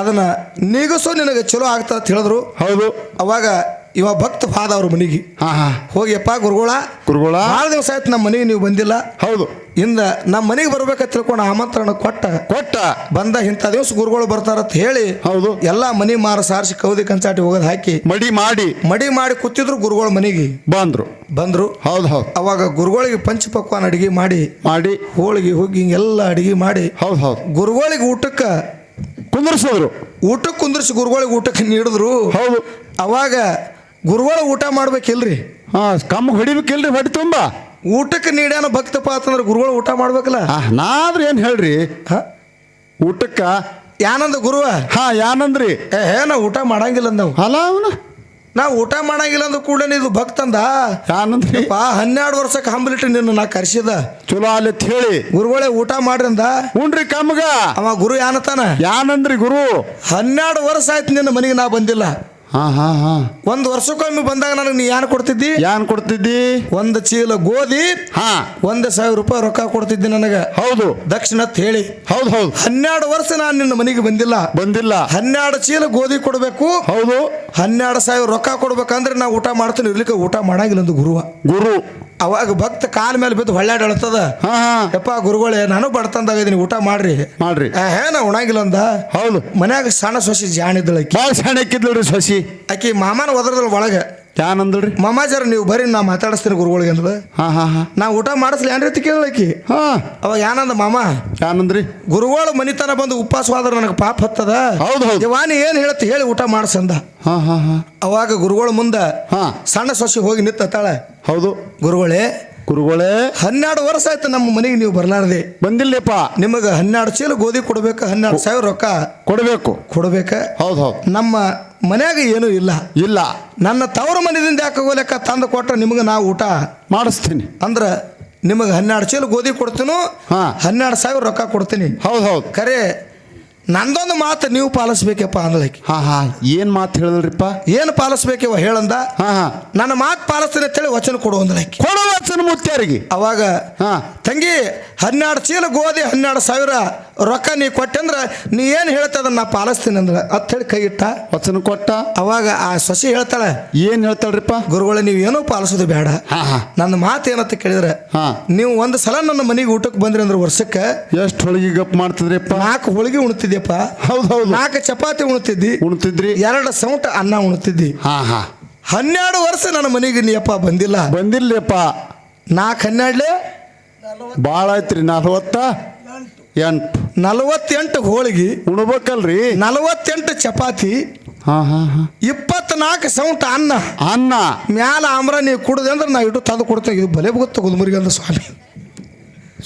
A: ಅದನ್ನ ನೀಗಸೋ ನಿನಗೆ ಚಲೋ ಆಗ್ತದ ಅಂತ ಹೇಳಿದ್ರು.
B: ಹೌದು.
A: ಅವಾಗ ಇವ ಭಕ್ತ ಪಾದ ಅವ್ರ ಮನೆಗೆ.
B: ಹಾ ಹಾ.
A: ಹೋಗಿಯಪ್ಪ ಗುರುಗಳ.
B: ಗುರುಗಳ.
A: ಭಾಳ ದಿವಸ ಆಯ್ತು ನಮ್ಮ ಮನೆಗೆ ನೀವು ಬಂದಿಲ್ಲ.
B: ಹೌದು.
A: ಇಂದ ನಮ್ಮ ಮನೆಗೆ ಬರ್ಬೇಕಂತ ತಿಳ್ಕೊಂಡು ಆಮಂತ್ರಣ ಕೊಟ್ಟ.
B: ಕೊಟ್ಟ.
A: ಬಂದ ಇಂಥ ದಿವಸ ಗುರುಗಳು ಬರ್ತಾರಂತ ಹೇಳಿ
B: ಹೌದು.
A: ಎಲ್ಲಾ ಮನೆ ಮಾರ ಸಾರಿಸಿ ಕೌದಿ ಕಂಚಾಟಿ ಹೋಗೋದು ಹಾಕಿ
B: ಮಡಿ ಮಾಡಿ.
A: ಮಡಿ ಮಾಡಿ ಕೂತಿದ್ರು ಗುರುಗಳ ಮನೆಗೆ.
B: ಬಂದ್ರು.
A: ಬಂದ್ರು.
B: ಹೌದು ಹೌದು.
A: ಅವಾಗ ಗುರುಗಳಿಗೆ ಪಂಚಪಕ್ವಾನ ಅಡಿಗೆ ಮಾಡಿ.
B: ಮಾಡಿ.
A: ಹೋಳಿಗೆ ಹೋಗಿ ಹಿಂಗೆಲ್ಲ ಅಡಿಗೆ ಮಾಡಿ.
B: ಹೌದು ಹೌದು.
A: ಗುರುಗಳಿಗೆ ಊಟಕ್ಕೆ
B: ಕುಂದ್ರಿಸಿದ್ರು.
A: ಊಟಕ್ಕೆ ಕುಂದ್ರಿಸಿ ಗುರುಗಳಿಗೆ ಊಟಕ್ಕೆ ನೀಡಿದ್ರು.
B: ಹೌದು.
A: ಅವಾಗ ಗುರುಗಳ ಊಟ ಮಾಡ್ಬೇಕಿಲ್ರಿ?
B: ಹಾ ಕಮ್ಮ ಹೊಡಿಬೇಕಿಲ್ರಿ ಹೊಡಿ ತುಂಬ.
A: ಊಟಕ್ಕೆ ನೀಡ್ಯಾನ ಭಕ್ತಪ್ಪ ಅಂತಂದ್ರೆ ಗುರುಗಳ ಊಟ ಮಾಡ್ಬೇಕಲ್ಲ?
B: ನಾದ್ರ ಏನ್ ಹೇಳ್ರಿ?
A: ಹ?
B: ಊಟಕ್ಕ?
A: ಯಾನಂದ ಗುರುವ?
B: ಹಾ ಯಾನಂದ್ರಿ.
A: ಏ ನಾವು ಊಟ ಮಾಡಂಗಿಲ್ಲ ಅಂದ್ ನಾವು
B: ಅಲ್ಲ ಅವನ.
A: ನಾ ಊಟ ಮಾಡಂಗಿಲ್ಲ ಅಂದ ಕೂಡ ಇದು ಭಕ್ತಂದ
B: ಯಾನಂದ್ರಿ?
A: ಪಾ ಹನ್ನೆರಡು ವರ್ಷಕ್ಕೆ ಹಂಬಲಿಟ್ಟು ನಿನ್ನ ನಾ ಕರ್ಸಿದ.
B: ಚಲೋ ಅಲ್ಲಿ ಹೇಳಿ.
A: ಗುರುಗಳೇ ಊಟ ಮಾಡ್ರಿಂದ
B: ಉಣ್ರಿ ಕಮ್ಮಗ
A: ಅವ ಗುರು ಯಾನತಾನ?
B: ಯಾನಂದ್ರಿ ಗುರು?
A: ಹನ್ನೆರಡು ವರ್ಷ ಆಯ್ತು ನಿನ್ನ ಮನೆಗೆ ನಾ ಬಂದಿಲ್ಲ.
B: ಹಾ ಹಾ ಹಾ.
A: ಒಂದು ವರ್ಷಕ್ಕೊಮ್ಮೆ ಬಂದಾಗ ನನಗೆ ನೀ ಏನು ಕೊಡ್ತಿದ್ದಿ?
B: ಏನ್ ಕೊಡ್ತಿದ್ದಿ?
A: ಒಂದು ಚೀಲ ಗೋಧಿ
B: ಹಾ.
A: ಒಂದು ಸಾವಿರ ರೂಪಾಯಿ ರೊಕ್ಕ ಕೊಡ್ತಿದ್ದಿ ನನಗೆ.
B: ಹೌದು.
A: ದಕ್ಷಿಣ ಅಂತ ಹೇಳಿ.
B: ಹೌದು ಹೌದು.
A: ಹನ್ನೆರಡು ವರ್ಷ ನಾನು ನಿನ್ನ ಮನೆಗೆ ಬಂದಿಲ್ಲ.
B: ಬಂದಿಲ್ಲ.
A: ಹನ್ನೆರಡು ಚೀಲ ಗೋಧಿ ಕೊಡಬೇಕು.
B: ಹೌದು.
A: ಹನ್ನೆರಡು ಸಾವಿರ ರೊಕ್ಕ ಕೊಡ್ಬೇಕಂದ್ರೆ ನಾ ಊಟ ಮಾಡ್ತೀನಿ ಇರ್ಲಿಕ್ಕೆ ಊಟ ಮಾಡಂಗಿಲ್ಲ ಒಂದು ಗುರುವ.
B: ಗುರು.
A: ಅವಾಗ ಭಕ್ತ ಕಾಲ ಮೇಲೆ ಬಿದ್ದು ಹೊಳ್ಳಾಡ್ತದ
B: ಹಾ ಹಾ.
A: ಯಪ್ಪ ಗುರುಗಳೇ ನಾನು ಬಡತನದಾಗ ಇದೀನಿ ಊಟ ಮಾಡ್ರಿ.
B: ಮಾಡ್ರಿ.
A: ಆ, ಉಣಾಗಿಲ್ಲ ಅಂದ.
B: ಹೌದು.
A: ಮನ್ಯಾಗ ಸಣ್ಣ ಸೊಸಿ ಜಾಣಿದ್ದಳ ಸಣ್ಣ
B: ಭಾಳ ಸಸಿ.
A: ಆಕಿ ಮಾಮನ ಒದರದಳ ಒಳಗೆ.
B: ಯಾನಂದ್ರಿ?
A: ಮಾಮಾಜರ ನೀವು ಬರೀ ನಾ ಮಾತಾಡಿಸ್ತೀನಿ ಗುರುಗಳಿಗೆ ಅಂದ್ರೆ
B: ಹಾ ಹಾ ಹಾ.
A: ನಾ ಊಟ ಮಾಡಿಸ್ಲಿ ಏನ್ರಿ ಅಂತ ಕೇಳಕಿ.
B: ಹಾ.
A: ಅವಾಗ ಯಾನಂದ ಮಾಮ
B: ಯಾನಂದ್ರಿ?
A: ಗುರುಗಳು ಮನಿತನ ಬಂದು ಉಪವಾಸವಾದ್ರೆ ನನಗೆ ಪಾಪ ಹತ್ತದ.
B: ಹೌದು ಹೌದು.
A: ಯವಾನಿ ಏನು ಹೇಳತ್ತಿ ಹೇಳಿ ಊಟ ಮಾಡ್ಸಂದ
B: ಹಾ ಹಾ ಹಾ.
A: ಅವಾಗ ಗುರುಗಳ ಮುಂದೆ
B: ಹಾ.
A: ಸಣ್ಣ ಸೊಸಿ ಹೋಗಿ ನಿಂತಾಳೆ
B: ಹೌದು.
A: ಗುರುಗಳೇ
B: ಗುರುಗಳೇ.
A: ಹನ್ನೆರಡು ವರ್ಷ ಆಯ್ತು ನಮ್ಮ ಮನೆಗೆ ನೀವು ಬರ್ಲಾರ್ದೆ.
B: ಬಂದಿಲ್ಲಪ್ಪ.
A: ನಿಮಗೆ ಹನ್ನೆರಡು ಚೀಲ ಗೋಧಿ ಕೊಡ್ಬೇಕು ಹನ್ನೆರಡು ಸಾವಿರ ರೊಕ್ಕ
B: ಕೊಡಬೇಕು.
A: ಕೊಡ್ಬೇಕ.
B: ಹೌದು ಹೌದು.
A: ನಮ್ಮ ಮನ್ಯಾಗ ಏನೂ ಇಲ್ಲ.
B: ಇಲ್ಲ.
A: ನನ್ನ ತವರು ಮನೆಯಿಂದ ಯಾಕೆ ಹೋಗ್ಲೆಕ್ಕ ತಂದು ಕೊಟ್ರೆ ನಿಮಗೆ ನಾವು ಊಟ?
B: ಮಾಡಿಸ್ತೀನಿ.
A: ಅಂದ್ರೆ ನಿಮಗೆ ಹನ್ನೆರಡು ಚೀಲ ಗೋಧಿ ಕೊಡ್ತೀನೋ. ಹನ್ನೆರಡು ಸಾವಿರ ರೊಕ್ಕ ಕೊಡ್ತೀನಿ.
B: ಹೌದು ಹೌದು.
A: ಖರೆ ನಂದೊಂದು ಮಾತು ನೀವು ಪಾಲಿಸ್ಬೇಕಪ್ಪ ಅಂದಳಕಿ
B: ಹಾ ಹಾ. ಏನ್ ಮಾತು ಹೇಳಿದ್ರಿಪ್ಪ?
A: ಏನು ಪಾಲಿಸ್ಬೇಕವ ಹೇಳಂದ?
B: ಹಾ ಹಾ.
A: ನನ್ನ ಮಾತು ಪಾಲಿಸ್ತೀನಿ ಅಂತೇಳಿ ವಚನ ಕೊಡು ಅಂದಳಕಿ
B: ಕೊಡು ವಚನ ಮುತ್ಯಾರಿಗೆ.
A: ಅವಾಗ
B: ಹಾ.
A: ತಂಗಿ ಹನ್ನೆರಡು ಚೀಲ ಗೋಧಿ ಹನ್ನೆರಡು ಸಾವಿರ ರೊಕ್ಕ ನೀ ಕೊಟ್ಟಂದ್ರ ಅಂದ್ರೆ ನೀ ಏನು ಹೇಳ್ತದ ನಾ ಪಾಲಿಸ್ತೀನಿ ಅಂದ್ರೆ ಅಂತ ಹೇಳಿ ಕೈ ಇಟ್ಟ.
B: ವಚನ ಕೊಟ್ಟ?
A: ಅವಾಗ ಆ ಸೊಸಿ ಹೇಳ್ತಾಳೆ
B: ಏನ್ ಹೇಳ್ತಾಳ್ರಿಪ್ಪ?
A: ಗುರುಗಳ ನೀವು ಏನೂ ಪಾಲಿಸೋದು ಬೇಡ.
B: ಹಾ ಹಾ.
A: ನನ್ನ ಮಾತು ಏನಂತ ಕೇಳಿದ್ರೆ
B: ಹಾ.
A: ನೀವು ಒಂದು ಸಲ ನನ್ನ ಮನೆಗೆ ಊಟಕ್ಕೆ ಬಂದ್ರಿ ಅಂದ್ರೆ ವರ್ಷಕ್ಕೆ
B: ಎಷ್ಟು ಹೋಳಿಗೆ ಗಪ್ ಮಾಡ್ತದ್ರಿಪ್ಪ?
A: ನಾಲ್ಕು ಹೋಳಿಗೆ ಉಣ್ತಿದ್ಯಪ್ಪ?
B: ಹೌದು ಹೌದು.
A: ನಾಲ್ಕು ಚಪಾತಿ ಉಣ್ತಿದ್ದಿ.
B: ಉಣ್ತಿದ್ರಿ.
A: ಎರಡು ಸೌಟ ಅನ್ನ ಉಣ್ತಿದ್ದಿ.
B: ಹಾ ಹಾ.
A: ಹನ್ನೆರಡು ವರ್ಷ ನನ್ನ ಮನೆಗೆ ನೀಯಪ್ಪ ಬಂದಿಲ್ಲ.
B: ಬಂದಿಲ್ಲಪ್ಪ
A: ನಾಲ್ಕು ಹನ್ನೆರಡು
B: ಭಾಳ ಆಯ್ತ್ರಿ ನಲ್ವತ್ತ? ಎಂಟು.
A: ನಲವತ್ತೆಂಟು ಹೋಳಿಗೆ.
B: ಉಣ್ಬೇಕಲ್ರಿ?
A: ನಲವತ್ತೆಂಟು ಚಪಾತಿ.
B: ಹಾ ಹಾ ಹಾ.
A: ಇಪ್ಪತ್ನಾಲ್ಕು ಸೌಂಟ ಅನ್ನ.
B: ಅನ್ನ.
A: ಮ್ಯಾಲ ಆಮ್ರ ನೀವು ಕುಡ್ದೆ ಅಂದ್ರೆ ನಾ ಇಟ್ಟು ತಂದು ಕೊಡ್ತೇವೆ ಇದು ಬಲೆ ಗೊತ್ತ ಗುಲ್ಮುರ್ಗಿ ಅಂದ್ರೆ ಸ್ವಾಮಿ.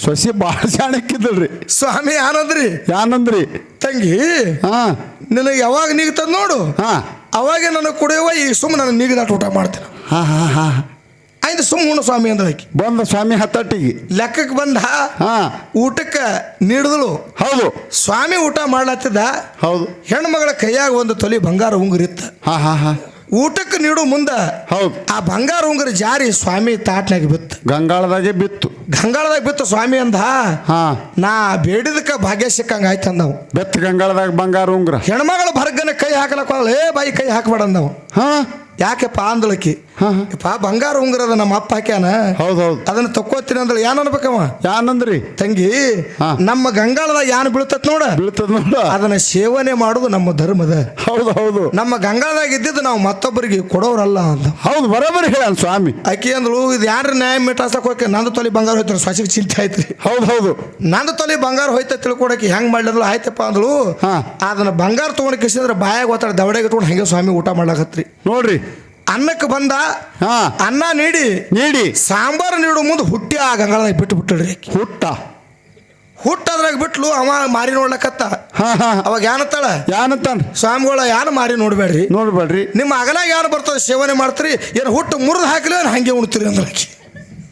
B: ಸೊಸಿ ಭಾಳ ಶಾಣಕ್ಕಿದ್ದಲ್ರಿ
A: ಸ್ವಾಮಿ ಆನಂದ್ರಿ
B: ಯಾನಂದ್ರಿ?
A: ತಂಗಿ
B: ಹಾ.
A: ನಿನಗೆ ಯಾವಾಗ ನೀಗ್ತದ ನೋಡು.
B: ಹಾ.
A: ಅವಾಗೆ ನನಗೆ ಕುಡಿಯುವ ಈ ಸುಮ್ಮ ನನಗೆ ನೀಗದಾಟ ಊಟ ಮಾಡ್ತೀನಿ.
B: ಹಾ ಹಾ ಹಾ.
A: ಆಯ್ತು ಸುಮ್ಮ ಉಣ್ಣು ಸ್ವಾಮಿ ಅಂದ ಆಕಿ.
B: ಬಂದ ಸ್ವಾಮಿ ಹತ್ತಟ್ಟಿಗೆ.
A: ಲೆಕ್ಕಕ್ಕೆ ಬಂದ
B: ಹಾ.
A: ಊಟಕ್ಕೆ ನೀಡಿದಳು.
B: ಹೌದು.
A: ಸ್ವಾಮಿ ಊಟ ಮಾಡ್ಲತ್ತಿದ್ದ.
B: ಹೌದು.
A: ಹೆಣ್ಮಗಳ ಕೈಯಾಗ ಒಂದು ತೊಲಿ ಬಂಗಾರ ಉಂಗುರಿತ್ತ.
B: ಹಾ ಹಾ ಹಾ.
A: ಊಟಕ್ಕೆ ನೀಡು ಮುಂದ
B: ಹೌದು.
A: ಆ ಬಂಗಾರ ಉಂಗುರ ಜಾರಿ ಸ್ವಾಮಿ ತಾಟ್ನಾಗ ಬಿತ್ತು.
B: ಗಂಗಾಳದಾಗೆ ಬಿತ್ತು.
A: ಗಂಗಾಳದಾಗ ಬಿತ್ತು ಸ್ವಾಮಿ ಅಂದ
B: ಹಾ.
A: ನಾ ಬೇಡಿದಕ್ಕ ಭಾಗ್ಯ ಸಿಕ್ಕಂಗ ಆಯ್ತು ಅಂದವು.
B: ಬೆತ್ತ ಗಂಗಾಳದಾಗ ಬಂಗಾರ ಉಂಗುರ.
A: ಹೆಣ್ಮಗಳ ಭರ್ಗನ ಕೈ ಹಾಕಲಕ್ಕ ಏ ಬಾಯಿ ಕೈ ಹಾಕಬೇಡ ಅಂದವು.
B: ಹಾ.
A: ಯಾಕೆಪ್ಪ ಅಂದಳಕಿ ಪಾ ಬಂಗಾರ ಉಂಗುರದ ನಮ್ಮ ಅಪ್ಪ ಹಾಕ್ಯಾನ.
B: ಹೌದು ಹೌದು.
A: ಅದನ್ನ ತಕ್ಕೋತೀನಿ ಅಂದ್ರೆ ಏನ್ ಅನ್ಬೇಕವ?
B: ಯಾನಂದ್ರಿ?
A: ತಂಗಿ ನಮ್ಮ ಗಂಗಾಳದ ಯಾನ್ ಬೀಳ್ತತ್ ನೋಡ?
B: ಬೀಳ್ತದ ನೋಡ.
A: ಅದನ್ನ ಸೇವನೆ ಮಾಡುದು ನಮ್ಮ ಧರ್ಮದ.
B: ಹೌದು ಹೌದು.
A: ನಮ್ಮ ಗಂಗಾಳದಾಗ ಇದ್ದಿದ್ದು ನಾವು ಮತ್ತೊಬ್ಬರಿಗೆ ಕೊಡೋರಲ್ಲ ಅಂತ.
B: ಹೌದು ಬರೋಬರಿ ಹೇಳ ಸ್ವಾಮಿ.
A: ಆಕಿ ಅಂದಳು ಇದು ಯಾರ ನ್ಯಾಯ ಮಿಟಾಸಕ್ ಹೋಗಿ ನಂದು ತೊಲಿ ಬಂಗಾರ ಹೋಯ್ತು ಸ್ವಾಸಿ ಚಿಂತೆ ಆಯ್ತ್ರಿ.
B: ಹೌದು ಹೌದು.
A: ನಂದು ತೊಲಿ ಬಂಗಾರ ಹೋಯ್ತ ತಿಳ್ಕೊಡಕ್ಕೆ ಹೆಂಗ್ ಮಾಡ್ಲಿದ್ರು ಆಯ್ತಪ್ಪ ಅಂದಳು
B: ಹಾ.
A: ಅದನ್ನ ಬಂಗಾರ ತಗೊಂಡ್ ಕಿಸಿದ್ರೆ ಬಾಯಾಗ ಓತಾಡ ದವಡೆಗೆ ಇಟ್ಕೊಂಡು ಹಂಗೆ ಸ್ವಾಮಿ ಊಟ ಮಾಡ್ಲಾಕತ್ರಿ.
B: ನೋಡ್ರಿ
A: ಅನ್ನಕ್ಕೆ ಬಂದ
B: ಹಾ.
A: ಅನ್ನ ನೀಡಿ.
B: ನೀಡಿ.
A: ಸಾಂಬಾರು ನೀಡು ಮುಂದೆ ಹುಟ್ಟಿ ಆ ಗಂಗಾಳದಾಗ ಬಿಟ್ಟು ಬಿಟ್ಟಿಡ್ರಿ
B: ಹುಟ್ಟ.
A: ಹುಟ್ಟದ್ರಾಗ ಬಿಟ್ಲು ಅವ ಮಾರಿ ನೋಡ್ಲಕತ್ತ.
B: ಹಾ ಹಾ.
A: ಅವಾಗ ಏನತ್ತಾಳ
B: ಯಾನತ್ತಾನ
A: ಸ್ವಾಮಿಗಳ ಯಾನು ಮಾರಿ ನೋಡ್ಬೇಡ್ರಿ.
B: ನೋಡ್ಬೇಡ್ರಿ.
A: ನಿಮ್ಮ ಅಗಲಾಗ ಯಾರು ಬರ್ತದೆ ಸೇವನೆ ಮಾಡ್ತೀರಿ? ಏನು ಹುಟ್ಟು ಮುರಿದು ಹಾಕಲಿ ಏನು ಹಂಗೆ ಉಣ್ತೀರಿ ಅಂದ್ರೆ ಆಕಿ.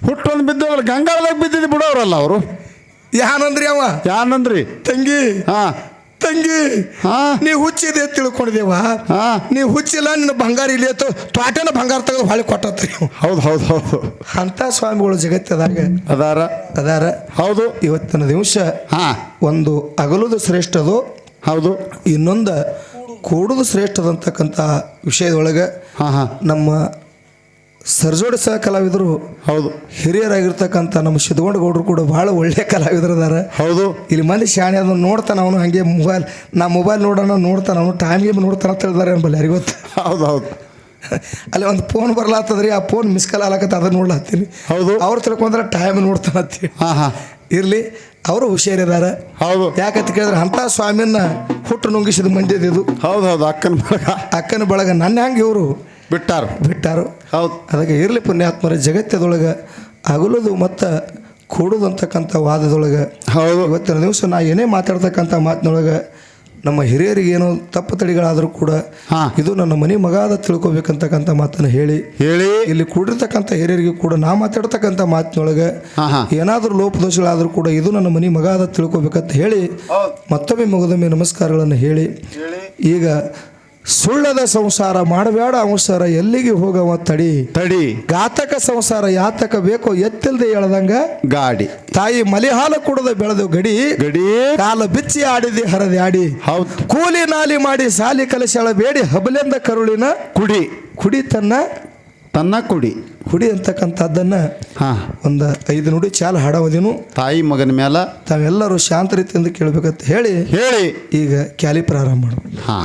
B: ಹುಟ್ಟೊಂದು ಬಿದ್ದವಲ್ಲ ಗಂಗಾಳದಾಗ ಬಿದ್ದಿದ್ದು ಬಿಡೋರಲ್ಲ ಅವರು.
A: ಯಾನಂದ್ರಿ ಅವ?
B: ಯಾನಂದ್ರಿ?
A: ತಂಗಿ.
B: ಹಾ.
A: ತಂಗಿ
B: ಹಾ.
A: ನೀ ಹುಚ್ಚಿದೆ ತಿಳ್ಕೊಂಡಿದೇವ
B: ಹಾ.
A: ನೀ ಹುಚ್ಚಿಲ್ಲ ನಿನ್ನ ಬಂಗಾರ ಇಲ್ಲಿ ಅಥವಾ ತ್ವಾಟನ ಬಂಗಾರ ತೆಗೆದು ಹೊಳಿ ಕೊಟ್ಟತ್ರಿ
B: ಹೌದು ಹೌದು ಹೌದು.
A: ಅಂತ ಸ್ವಾಮಿಗಳು ಜಗತ್ತದಾಗ
B: ಅದಾರ.
A: ಅದಾರ.
B: ಹೌದು.
A: ಇವತ್ತಿನ ದಿವಸ
B: ಹಾ.
A: ಒಂದು ಅಗಲುದು ಶ್ರೇಷ್ಠದು
B: ಹೌದು.
A: ಇನ್ನೊಂದು ಕೂಡುದು ಶ್ರೇಷ್ಠದಂತಕ್ಕಂಥ ವಿಷಯದೊಳಗೆ
B: ಹಾ ಹಾ.
A: ನಮ್ಮ ಸರ್ಜೋಡಿ ಸಹ ಕಲಾವಿದರು
B: ಹೌದು.
A: ಹಿರಿಯರಾಗಿರ್ತಕ್ಕಂಥ ನಮ್ಮ ಸಿದ್ಧಗೊಂಡ ಗೌಡರು ಕೂಡ ಭಾಳ ಒಳ್ಳೆಯ ಕಲಾವಿದರು ಅದಾರ
B: ಹೌದು.
A: ಇಲ್ಲಿ ಮಂದಿ ಶಾಣೆ ಅದನ್ನು ನೋಡ್ತಾನ ಅವನು ಹಾಗೆ ಮೊಬೈಲ್ ನಾ ಮೊಬೈಲ್ ನೋಡೋಣ ನೋಡ್ತಾನ ಅವನು ಟೈಮ್ಗೆ ನೋಡ್ತಾನೆ ಅಂತ ಹೇಳಿದಾರೆ ಅಂಬಲ್ಲಿ ಯಾರಿಗೆ ಗೊತ್ತು?
B: ಹೌದು ಹೌದು.
A: ಅಲ್ಲಿ ಒಂದು ಫೋನ್ ಬರ್ಲಾತದ್ರಿ ಆ ಫೋನ್ ಮಿಸ್ ಕಾಲ್ ಆಲಕತ್ತ ಅದನ್ನ ನೋಡ್ಲಾತೀನಿ
B: ಹೌದು.
A: ಅವ್ರು ತಿಳ್ಕೊಂಡ್ರೆ ಟೈಮ್ ನೋಡ್ತಾನತ್ತಿ ಇರಲಿ ಅವರು ಹುಷಾರಿದ್ದಾರೆ
B: ಹೌದು.
A: ಯಾಕಂತ ಕೇಳಿದ್ರೆ ಅಂಥ ಸ್ವಾಮಿಯನ್ನ ಹುಟ್ಟು ನುಂಗಿಸಿದ ಮಂದಿದು
B: ಹೌದು ಹೌದು ಅಕ್ಕನ ಬಳಗ.
A: ಅಕ್ಕನ ಬಳಗ ನನ್ನ ಹಂಗೆ ಇವರು?
B: ಬಿಟ್ಟಾರು.
A: ಬಿಟ್ಟಾರು.
B: ಹೌದು.
A: ಅದಕ್ಕೆ ಇರಲಿ ಪುಣ್ಯಾತ್ಮರ ಜಗತ್ತದೊಳಗೆ ಅಗಲದು ಮತ್ತು ಕೂಡುದು ಅಂತಕ್ಕಂಥ ವಾದದೊಳಗೆ
B: ಹೌದು.
A: ಇವತ್ತಿನ ದಿವಸ ನಾ ಏನೇ ಮಾತಾಡ್ತಕ್ಕಂಥ ಮಾತಿನೊಳಗೆ ನಮ್ಮ ಹಿರಿಯರಿಗೆ ಏನೋ ತಪ್ಪು ತಡಿಗಳಾದರೂ ಕೂಡ ಇದು ನನ್ನ ಮನೆ ಮಗಾದ ತಿಳ್ಕೊಬೇಕಂತಕ್ಕಂಥ ಮಾತನ್ನು ಹೇಳಿ
B: ಹೇಳಿ.
A: ಇಲ್ಲಿ ಕೂಡಿರ್ತಕ್ಕಂಥ ಹಿರಿಯರಿಗೆ ಕೂಡ ನಾ ಮಾತಾಡ್ತಕ್ಕಂಥ ಮಾತಿನೊಳಗೆ ಏನಾದರೂ ಲೋಪದೋಷಗಳಾದರೂ ಕೂಡ ಇದು ನನ್ನ ಮನೆ ಮಗಾದ ತಿಳ್ಕೊಬೇಕಂತ ಹೇಳಿ ಮತ್ತೊಮ್ಮೆ ಮಗದೊಮ್ಮೆ ನಮಸ್ಕಾರಗಳನ್ನು ಹೇಳಿ. ಈಗ ಸುಳ್ಳದ ಸಂಸಾರ ಮಾಡಬೇಡ ಅವಸರ ಎಲ್ಲಿಗೆ ಹೋಗವ ತಡಿ.
B: ತಡಿ.
A: ಘಾತಕ ಸಂಸಾರ ಯಾತಕ ಬೇಕೋ ಎತ್ತಿಲ್ದೆ ಎಳ್ದಂಗ
B: ಗಾಡಿ.
A: ತಾಯಿ ಮಲಿಹಾಲ ಕುಡದ ಬೆಳೆದು ಗಡಿ.
B: ಗಡಿ.
A: ಕಾಲ ಬಿಚ್ಚಿ ಆಡಿದಿ ಹರದಿ ಆಡಿ.
B: ಹೌದು.
A: ಕೂಲಿ ನಾಲಿ ಮಾಡಿ ಸಾಲಿ ಕಲಶಾಳ ಬೇಡಿ ಹಬಲೆಂದ ಕರುಳಿನ
B: ಕುಡಿ.
A: ಕುಡಿ ತನ್ನ
B: ಕುಡಿ.
A: ಕುಡಿ ಅಂತಕ್ಕಂಥದ್ದನ್ನ
B: ಹಾ.
A: ಒಂದು ಐದು ನುಡಿ ಚಾಲ ಹಾಡೋದೇನು
B: ತಾಯಿ ಮಗನ ಮೇಲೆ
A: ತಾವೆಲ್ಲರೂ ಶಾಂತ ರೀತಿಯಿಂದ ಕೇಳಬೇಕಂತ ಹೇಳಿ
B: ಹೇಳಿ.
A: ಈಗ ಕ್ಯಾಲಿ ಪ್ರಾರಂಭ ಮಾಡು
B: ಹಾ.